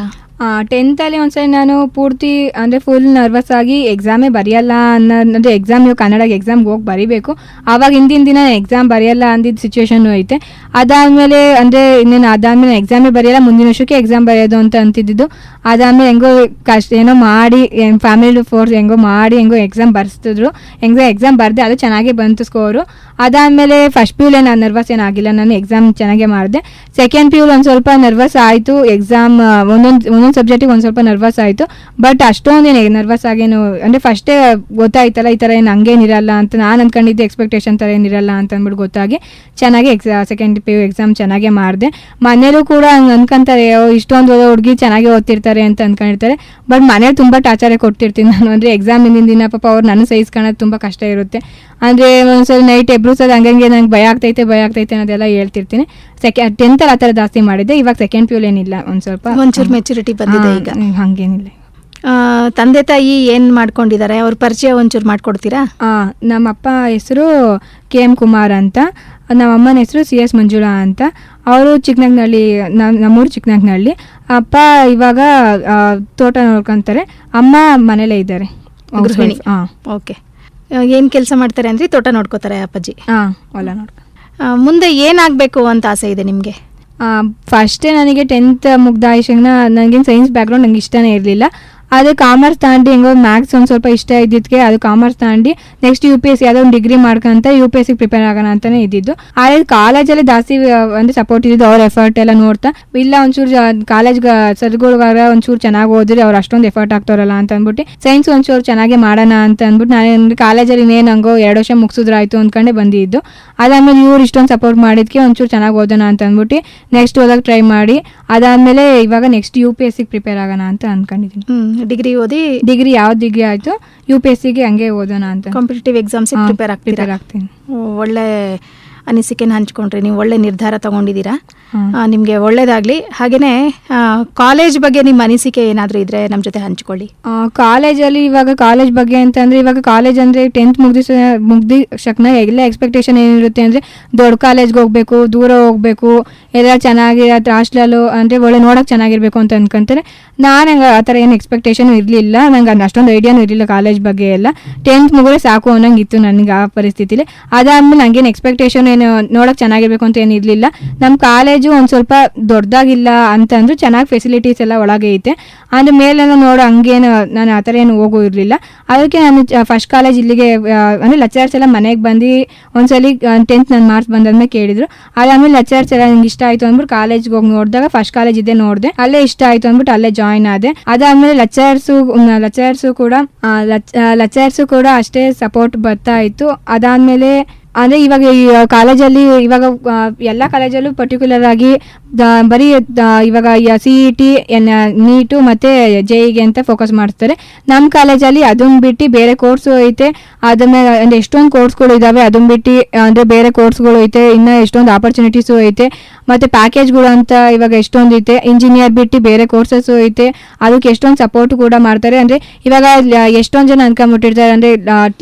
ಟೆಂತಲ್ಲಿ ಒಂದ್ಸರಿ ನಾನು ಪೂರ್ತಿ, ಅಂದರೆ ಫುಲ್ ನರ್ವಸ್ ಆಗಿ ಎಕ್ಸಾಮೇ ಬರೆಯಲ್ಲ ಅನ್ನೋದು ಎಕ್ಸಾಮ್ ನೀವು ಕನ್ನಡಕ್ಕೆ ಎಕ್ಸಾಮ್ಗೆ ಹೋಗಿ ಬರಿಬೇಕು. ಆವಾಗ ಹಿಂದಿನ ದಿನ ಎಕ್ಸಾಮ್ ಬರೆಯಲ್ಲ ಅಂದಿದ್ದ ಸಿಚುವೇಶನ್ ಐತೆ. ಅದಾದಮೇಲೆ, ಅಂದರೆ ಇನ್ನೇನು ಅದಾದಮೇಲೆ ಎಕ್ಸಾಮೇ ಬರೆಯಲ್ಲ, ಮುಂದಿನ ವರ್ಷಕ್ಕೆ ಎಕ್ಸಾಮ್ ಬರೆಯೋದು ಅಂತ ಅಂತಿದ್ದು ಅದಾದಮೇಲೆ ಹೆಂಗೋ ಕಷ್ಟ, ಏನೋ ಮಾಡಿ ಫ್ಯಾಮಿಲಿ ಫೋರ್ಸ್ ಹೆಂಗೋ ಮಾಡಿ, ಹೆಂಗೋ ಎಕ್ಸಾಮ್ ಬರ್ಸ್ತಿದ್ರು. ಹೆಂಗೋ ಎಕ್ಸಾಮ್ ಬರೆದೆ ಅದು ಚೆನ್ನಾಗೇ ಬಂತು ಸ್ಕೋರು ಅದಾದಮೇಲೆ ಫಸ್ಟ್ ಪಿ ಯುಲೇ ನಾನು ನರ್ವಸ್ ಏನಾಗಿಲ್ಲ ನಾನು ಎಕ್ಸಾಮ್ ಚೆನ್ನಾಗೇ ಮಾಡಿದೆ. ಸೆಕೆಂಡ್ ಪಿ ಯುಲ್ ಒಂದು ಸ್ವಲ್ಪ ನರ್ವಸ್ ಆಯಿತು. ಎಕ್ಸಾಮ್ ಒಂದೊಂದು ಒಂದೊಂದು ಸಬ್ಜೆಕ್ಟಿಗೆ ಒಂದು ಸ್ವಲ್ಪ ನರ್ವಸ್ ಆಯಿತು. ಬಟ್ ಅಷ್ಟೊಂದೇನೆ ನರ್ವಸ್ ಆಗೇನು, ಅಂದರೆ ಫಸ್ಟೇ ಗೊತ್ತಾಯ್ತಲ್ಲ ಈ ಥರ ಏನು ಹಂಗೇನಿರಲ್ಲ ಅಂತ. ನಾನು ಅಂದ್ಕೊಂಡಿದ್ದೆ ಎಕ್ಸ್ಪೆಕ್ಟೇಷನ್ ಥರ ಏನಿರಲ್ಲ ಅಂತ ಅಂದ್ಬಿಟ್ಟು ಗೊತ್ತಾಗಿ ಚೆನ್ನಾಗಿ ಎಕ್ಸಾ ಸೆಕೆಂಡ್ ಪಿ ಯು ಎಕ್ಸಾಮ್ ಚೆನ್ನಾಗೇ ಮಾಡಿದೆ. ಮನೇಲೂ ಕೂಡ ಹಂಗೆ ಅನ್ಕೊಂತಾರೆ ಇಷ್ಟೊಂದು ಹುಡುಗಿ ಚೆನ್ನಾಗಿ ಓದ್ತಿರ್ತಾರೆ ಅಂತ ಅನ್ಕೊಂಡಿರ್ತಾರೆ. ಬಟ್ ಮನೇಲಿ ತುಂಬ ಟಾರ್ಚರೇ ಕೊಡ್ತಿರ್ತೀನಿ ನಾನು. ಅಂದರೆ ಎಕ್ಸಾಮ್ ಹಿಂದಿನ ದಿನ ಪಾಪ ಅವ್ರು ನನ್ನ ಸಹಿಸ್ಕೊಳ್ಳೋದು ತುಂಬ ಕಷ್ಟ ಇರುತ್ತೆ. ಅಂದರೆ ಒಂದ್ಸಲ ನೈಟ್ ಎಬ್ರುಸೋದು ಹಂಗಂಗೆ ನಂಗೆ ಭಯ ಆಗ್ತೈತೆ ಭಯ ಆಗ್ತೈತೆ ಅನ್ನೋದೆಲ್ಲ ಹೇಳ್ತಿರ್ತೀನಿ. ಸೆಕೆಂಡ್ ಟೆಂತ್ ಆ ಥರ ಜಾಸ್ತಿ ಮಾಡಿದ್ದೆ. ಇವಾಗ ಸೆಕೆಂಡ್ ಪ್ಯೂಲ್ ಏನಿಲ್ಲ ಒಂದು ಸ್ವಲ್ಪ. ಒಂಚೂರು ಮೆಚುರಿಟಿ ಬಂದಿದೆ ಈಗ. ಹಂಗೇನಿಲ್ಲ ಆ, ತಂದೆ ತಾಯಿ ಏನು ಮಾಡ್ಕೊಂಡಿದ್ದಾರೆ? ಅವ್ರ ಪರಿಚಯ ಒಂಚೂರು ಮಾಡ್ಕೊಡ್ತೀರಾ? ನಮ್ಮ ಅಪ್ಪ ಹೆಸರು ಕೆ ಎಂ ಕುಮಾರ್ ಅಂತ. ನಮ್ಮ ಅಮ್ಮನ ಹೆಸರು ಸಿ ಎಸ್ ಮಂಜುಳಾ ಅಂತ. ಅವರು ಚಿಕ್ಕನಗ್ನಳ್ಳಿ ನಮ್ಮ ನಮ್ಮೂರು ಚಿಕ್ಕನಗ್ನಳ್ಳಿ ಅಪ್ಪ ಇವಾಗ ತೋಟ ನೋಡ್ಕೊಂತಾರೆ. ಅಮ್ಮ ಮನೇಲೇ ಇದ್ದಾರೆ. ಓಕೆ. ಏನ್ ಕೆಲಸ ಮಾಡ್ತಾರೆ ಅಂದ್ರೆ ತೋಟ ನೋಡ್ಕೋತಾರೆ ಅಪ್ಪಾಜಿ. ಹಾಂ ಹೊಲ ನೋಡ್ಕೊ ಮುಂದೆ ಏನಾಗಬೇಕು ಅಂತ ಆಸೆ ಇದೆ ನಿಮಗೆ? ಫಸ್ಟೇ ನನಗೆ ಟೆಂತ್ ಮುಗ್ದಾಯಿಷಂಗ ನನಗೇನು ಸೈನ್ಸ್ ಬ್ಯಾಕ್ಗ್ರೌಂಡ್ ನಂಗೆ ಇಷ್ಟನೇ ಇರಲಿಲ್ಲ. ಅದೇ ಕಾಮರ್ಸ್ ತಾಂಡಿ ಹೆಂಗೋ ಮ್ಯಾಥ್ಸ್ ಒಂದು ಸ್ವಲ್ಪ ಇಷ್ಟ ಇದ್ದಿದ್ದಕ್ಕೆ ಅದು commerce Tandi next U P S C ಯಾವುದೋ ಒಂದು ಡಿಗ್ರಿ ಮಾಡ್ಕೊಂತ ಯು ಪಿ ಎಸ್ ಪ್ರಿಪೇರ್ ಆಗೋಣ ಅಂತಲೇ ಇದ್ದಿದ್ದು. ಆದರೆ ಕಾಲೇಜಲ್ಲಿ ಜಾಸ್ತಿ ಒಂದು ಸಪೋರ್ಟ್ ಇದ್ದಿದ್ದು ಅವ್ರ ಎಫರ್ಟ್ ಎಲ್ಲ ನೋಡ್ತಾ, ಇಲ್ಲ ಒಂಚೂರು ಕಾಲೇಜ್ ಸರ್ಗಳಿಗಾರ ಒಂಚೂರು ಚೆನ್ನಾಗಿ ಓದಿದ್ರೆ ಅವ್ರು ಅಷ್ಟೊಂದು ಎಫರ್ಟ್ ಆಗ್ತಾರಲ್ಲ ಅಂತ ಅಂದ್ಬಿಟ್ಟು ಸೈನ್ಸ್ ಒಂಚೂರು ಚೆನ್ನಾಗಿ ಮಾಡೋಣ ಅಂತ ಅಂದ್ಬಿಟ್ಟು ನಾನು ಕಾಲೇಜಲ್ಲಿ ಇನ್ನೇನು ಹಂಗೋ ಎರಡು ವರ್ಷ ಮುಗಿಸಿದ್ರಾಯ್ತು ಅಂದ್ಕೊಂಡೆ ಬಂದಿದ್ದು. ಅದಾದಮೇಲೆ ಇವ್ರು ಇಷ್ಟೊಂದು ಸಪೋರ್ಟ್ ಮಾಡಿದ್ಕೆ ಒಂಚೂರು ಚೆನ್ನಾಗಿ ಓದೋಣ ಅಂತ ಅಂದ್ಬಿಟ್ಟು ನೆಕ್ಸ್ಟ್ ಓದೋಕೆ ಟ್ರೈ ಮಾಡಿ, ಅದಾದಮೇಲೆ ಇವಾಗ ನೆಕ್ಸ್ಟ್ ಯು ಪಿ ಎಸ್ ಸಿಗೆ ಪ್ರಿಪೇರ್ ಆಗೋಣ ಅಂತ ಅನ್ಕೊಂಡಿದ್ದೀನಿ ಹ್ಮ್ ಡಿಗ್ರಿ ಓದಿ ಡಿಗ್ರಿ ಯಾವ ಡಿಗ್ರಿ ಆಯ್ತು? ಯು ಪಿ ಎಸ್ ಸಿಗೆ ಹಂಗೆ ಓದೋಣ ಅಂತ. ಕಾಂಪಿಟೇಟಿವ್ ಎಕ್ಸಾಮ್ಸ್ ಪ್ರಿಪೇರ್ ಆಗ್ತೀರಾ? ಆಗ್ತೀನಿ. ಒಳ್ಳೆ ಅನಿಸಿಕೆನ ಹಂಚ್ಕೊಂಡ್ರಿ ನೀವು ಒಳ್ಳೆ ನಿರ್ಧಾರ ತಗೊಂಡಿದ್ದೀರಾ? ನಿಮ್ಗೆ ಒಳ್ಳೇದಾಗ್ಲಿ. ಹಾಗೇನೆ ಕಾಲೇಜ್ ಬಗ್ಗೆ ನಿಮ್ಮ ಅನಿಸಿಕೆ ಏನಾದ್ರೂ ಇದ್ರೆ ನಮ್ಮ ಜೊತೆ ಹಂಚ್ಕೊಳ್ಳಿ. ಕಾಲೇಜಲ್ಲಿ ಇವಾಗ ಕಾಲೇಜ್ ಬಗ್ಗೆ ಅಂತಂದ್ರೆ ಇವಾಗ ಕಾಲೇಜ್ ಅಂದ್ರೆ ಟೆಂತ್ ಮುಗ್ದಿ ಮುಗ್ದಿ ಶಕ್ನ ಎಲ್ಲ ಎಕ್ಸ್ಪೆಕ್ಟೇಷನ್ ಏನಿರುತ್ತೆ ಅಂದ್ರೆ ದೊಡ್ಡ ಕಾಲೇಜ್ಗೆ ಹೋಗ್ಬೇಕು ದೂರ ಹೋಗ್ಬೇಕು ಎಲ್ಲ ಚೆನ್ನಾಗಿರೋ ಹಾಸ್ಟ್ಲಲ್ಲು ಅಂದ್ರೆ ಒಳ್ಳೆ ನೋಡಕ್ ಚೆನ್ನಾಗಿರ್ಬೇಕು ಅಂತ ಅನ್ಕೊಂತಾರೆ. ನಾನು ಹಂಗ ಆ ಥರ ಏನು ಎಕ್ಸ್ಪೆಕ್ಟೇಷನ್ ಇರಲಿಲ್ಲ. ನಂಗೆ ಅದ್ ಅಷ್ಟೊಂದು ಐಡಿಯಾನು ಇರಲಿಲ್ಲ ಕಾಲೇಜ್ ಬಗ್ಗೆ ಎಲ್ಲ. ಟೆಂತ್ ಮುಗಿದ್ರೆ ಸಾಕು ಅನ್ನಂಗೆ ಇತ್ತು ನನಗೆ ಆ ಪರಿಸ್ಥಿತಿಲಿ. ಅದಾದ್ಮೇಲೆ ನಂಗೇನು ಎಕ್ಸ್ಪೆಕ್ಟೇಷನ್ ಏನು ನೋಡಕ್ ಚೆನ್ನಾಗಿರ್ಬೇಕು ಅಂತ ಏನು ಇರಲಿಲ್ಲ. ನಮ್ಮ ಕಾಲೇಜು ಒಂದು ಸ್ವಲ್ಪ ದೊಡ್ಡದಾಗಿಲ್ಲ ಅಂತಂದ್ರು ಚೆನ್ನಾಗಿ ಫೆಸಿಲಿಟೀಸ್ ಎಲ್ಲ ಒಳಗೆ ಐತೆ. ಅಂದ್ರೆ ಮೇಲೆ ನೋಡೋ ಹಂಗೇನು ನಾನು ಆ ಥರ ಏನು ಹೋಗೋ ಇರಲಿಲ್ಲ. ಅದಕ್ಕೆ ನಾನು ಫಸ್ಟ್ ಕಾಲೇಜ್ ಇಲ್ಲಿಗೆ ಅಂದರೆ ಲೆಕ್ಚರ್ಸ್ ಎಲ್ಲ ಮನೆಗೆ ಬಂದು ಒಂದ್ಸಲಿ ಟೆಂತ್ ನಾನು ಮಾರ್ಕ್ಸ್ ಬಂದಾದ್ಮೇಲೆ ಕೇಳಿದ್ರು. ಅದಾದ್ಮೇಲೆ ಲೆಕ್ಚರ್ಸ್ ಎಲ್ಲ ನಂಗೆ ಇಷ್ಟ ಆಯ್ತು ಅಂದ್ಬಿಟ್ಟು ಕಾಲೇಜ್ಗೆ ಹೋಗಿ ನೋಡಿದಾಗ ಫಸ್ಟ್ ಕಾಲೇಜ್ ಇದೆ ನೋಡಿದೆ. ಅಲ್ಲೇ ಇಷ್ಟ ಆಯ್ತು ಅಂದ್ಬಿಟ್ಟು ಅಲ್ಲೇ ಜಾಯ್ನ್ ಆದೆ. ಅದಾದ್ಮೇಲೆ ಲೆಕ್ಚರ್ಸು ಲೆಕ್ಚರ್ಸು ಕೂಡ ಲೆಕ್ಚರ್ಸು ಕೂಡ ಅಷ್ಟೇ ಸಪೋರ್ಟ್ ಬರ್ತಾ ಇತ್ತು. ಅದಾದ್ಮೇಲೆ ಅಂದ್ರೆ ಇವಾಗ ಕಾಲೇಜಲ್ಲಿ ಇವಾಗ ಎಲ್ಲ ಕಾಲೇಜಲ್ಲೂ ಪರ್ಟಿಕ್ಯುಲರ್ ಆಗಿ ಬರೀ ಇವಾಗ C E T N, NEET ಮತ್ತೆ ಜೆಇಗೆ ಅಂತ ಫೋಕಸ್ ಮಾಡ್ತಾರೆ. ನಮ್ಮ ಕಾಲೇಜಲ್ಲಿ ಅದನ್ನ ಬಿಟ್ಟು ಬೇರೆ ಕೋರ್ಸು ಐತೆ. ಅದನ್ನ ಅಂದ್ರೆ ಎಷ್ಟೊಂದು ಕೋರ್ಸ್ಗಳು ಇದಾವೆ ಅದನ್ನ ಬಿಟ್ಟು, ಅಂದ್ರೆ ಬೇರೆ ಕೋರ್ಸ್ಗಳು ಐತೆ. ಇನ್ನ ಎಷ್ಟೊಂದು ಆಪರ್ಚುನಿಟೀಸು ಐತೆ. ಮತ್ತೆ ಪ್ಯಾಕೇಜ್ಗಳು ಅಂತ ಇವಾಗ ಎಷ್ಟೊಂದು ಐತೆ. ಇಂಜಿನಿಯರ್ ಬಿಟ್ಟು ಬೇರೆ ಕೋರ್ಸಸ್ ಐತೆ. ಅದಕ್ಕೆ ಎಷ್ಟೊಂದು ಸಪೋರ್ಟ್ ಕೂಡ ಮಾಡ್ತಾರೆ. ಅಂದ್ರೆ ಇವಾಗ ಎಷ್ಟೊಂದು ಜನ ಅನ್ಕೊಂಬಿಟ್ಟಿರ್ತಾರೆ. ಅಂದ್ರೆ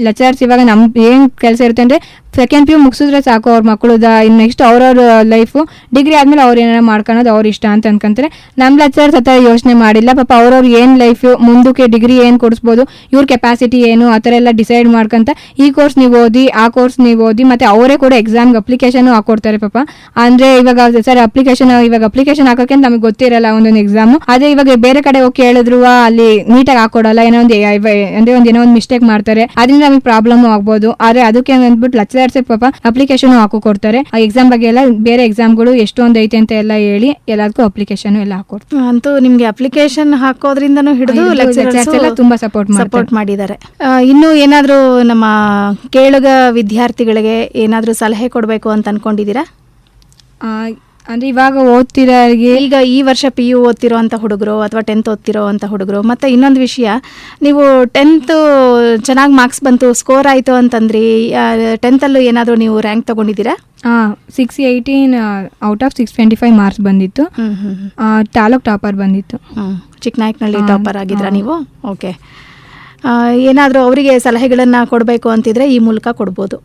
ಲೆಕ್ಚರ್ಸ್ ಇವಾಗ ನಮ್ ಏನು ಕೆಲಸ ಇರುತ್ತೆ ಅಂದ್ರೆ ಸೆಕೆಂಡ್ ಪಿ ಯು ಮುಗಿಸಿದ್ರೆ ಸಾಕು ಅವ್ರ ಮಕ್ಕಳದ ಇನ್ನು ನೆಕ್ಸ್ಟ್ ಅವ್ರವ್ರ ಲೈಫು ಡಿಗ್ರಿ ಆದ್ಮೇಲೆ ಅವ್ರು ಏನಾರ ಮಾಡ್ಕೊಳೋದು ಅವ್ರ ಇಷ್ಟ ಅಂತ ಅನ್ಕೊಂತಾರೆ. ನಮ್ಮ ಲೆಕ್ಚರ್ಸ್ ಸತ ಯೋಚನೆ ಮಾಡಿಲ್ಲ. ಪಾಪ ಅವ್ರವ್ರ ಏನು ಲೈಫ್ ಮುಂದಕ್ಕೆ ಡಿಗ್ರಿ ಏನು ಕೊಡಿಸ್ಬೋದು, ಇವ್ರ ಕೆಪಾಸಿಟಿ ಏನು, ಆ ಥರ ಎಲ್ಲ ಡಿಸೈಡ್ ಮಾಡ್ಕೊಂತ ಈ ಕೋರ್ಸ್ ನೀವು ಓದಿ, ಆ ಕೋರ್ಸ್ ನೀವು ಓದಿ, ಮತ್ತೆ ಅವರೇ ಕೂಡ ಎಕ್ಸಾಮ್ಗೆ ಅಪ್ಲಿಕೇಶನ್ ಹಾಕೊಡ್ತಾರೆ ಪಾಪ. ಅಂದರೆ ಇವಾಗ ಸರ್ ಅಪ್ಲಿಕೇಶನ್ ಇವಾಗ ಅಪ್ಲಿಕೇಶನ್ ಹಾಕೋಕೆ ನಮಗೆ ಗೊತ್ತಿರಲ್ಲ ಒಂದೊಂದು ಎಕ್ಸಾಮ್ ಅದೇ ಇವಾಗ ಬೇರೆ ಕಡೆ ಹೋಗಿ ಕೇಳಿದ್ರು ಅಲ್ಲಿ ನೀಟಾಗಿ ಹಾಕೊಡಲ್ಲ, ಏನೋ ಒಂದು ಅಂದ್ರೆ ಒಂದು ಏನೋ ಒಂದು ಮಿಸ್ಟೇಕ್ ಮಾಡ್ತಾರೆ. ಅದರಿಂದ ನಮಗೆ ಪ್ರಾಬ್ಲಮ್ ಆಗ್ಬೋದು. ಆದರೆ ಅದಕ್ಕೆ ಅಂದ್ಬಿಟ್ಟು ಲೆಕ್ಚರರ್ಸ್ ಪಾಪ ಅಪ್ಲಿಕೇಶನ್ ಹಾಕೋ ಕೊಡ್ತಾರೆ ಆ ಎಕ್ಸಾಮ್ ಬಗ್ಗೆ ಎಲ್ಲ ಬೇರೆ ಎಕ್ಸಾಮ್ಗಳು ಎಷ್ಟೊಂದ್ ಐತೆ ಅಂತ ಎಲ್ಲ ಹೇಳಿ ಎಲ್ಲದಕ್ಕೂ ಅಪ್ಲಿಕೇಶನ್ ಎಲ್ಲ ಹಾಕೊಡ್ತಾರೆ. ಅಂತೂ ನಿಮ್ಗೆ ಅಪ್ಲಿಕೇಶನ್ ಹಾಕೋದ್ರಿಂದನೂ ಹಿಡಿದು ಎಲ್ಲ ತುಂಬಾ ಸಪೋರ್ಟ್ ಸಪೋರ್ಟ್ ಮಾಡಿದ್ದಾರೆ. ಇನ್ನು ಏನಾದ್ರೂ ನಮ್ಮ ಕೇಳುಗ ವಿದ್ಯಾರ್ಥಿಗಳಿಗೆ ಏನಾದ್ರೂ ಸಲಹೆ ಕೊಡಬೇಕು ಅಂತ ಅನ್ಕೊಂಡಿದ್ದೀರಾ? ಅಂದರೆ ಇವಾಗ ಓದ್ತಿರೋರಿಗೆ ಈಗ ಈ ವರ್ಷ ಪಿ ಯು ಓದ್ತಿರೋ ಅಂತ ಹುಡುಗರು ಅಥವಾ ಟೆಂತ್ ಓದ್ತಿರೋ ಅಂತ ಹುಡುಗರು ಮತ್ತೆ ಇನ್ನೊಂದು ವಿಷಯ ನೀವು ಟೆಂತ್ ಚೆನ್ನಾಗಿ ಮಾರ್ಕ್ಸ್ ಬಂತು ಸ್ಕೋರ್ ಆಯಿತು ಅಂತಂದ್ರಿ ಟೆಂತಲ್ಲೂ ಏನಾದರೂ ನೀವು ರ್ಯಾಂಕ್ ತಗೊಂಡಿದ್ದೀರಾ? ಹಾಂ six eighteen out of six twenty five marks ಬಂದಿತ್ತು. ತಾಲೂಕ್ ಟಾಪರ್ ಬಂದಿತ್ತು. ಹ್ಞೂ ಚಿಕ್ಕನಾಯಕನಹಳ್ಳಿ ಟಾಪರ್ ಆಗಿದ್ರಾ ನೀವು? ಓಕೆ ಏನಾದರೂ ಅವರಿಗೆ ಸಲಹೆಗಳನ್ನು ಕೊಡಬೇಕು ಅಂತಿದ್ರೆ ಈ ಮೂಲಕ ಕೊಡ್ಬೋದು.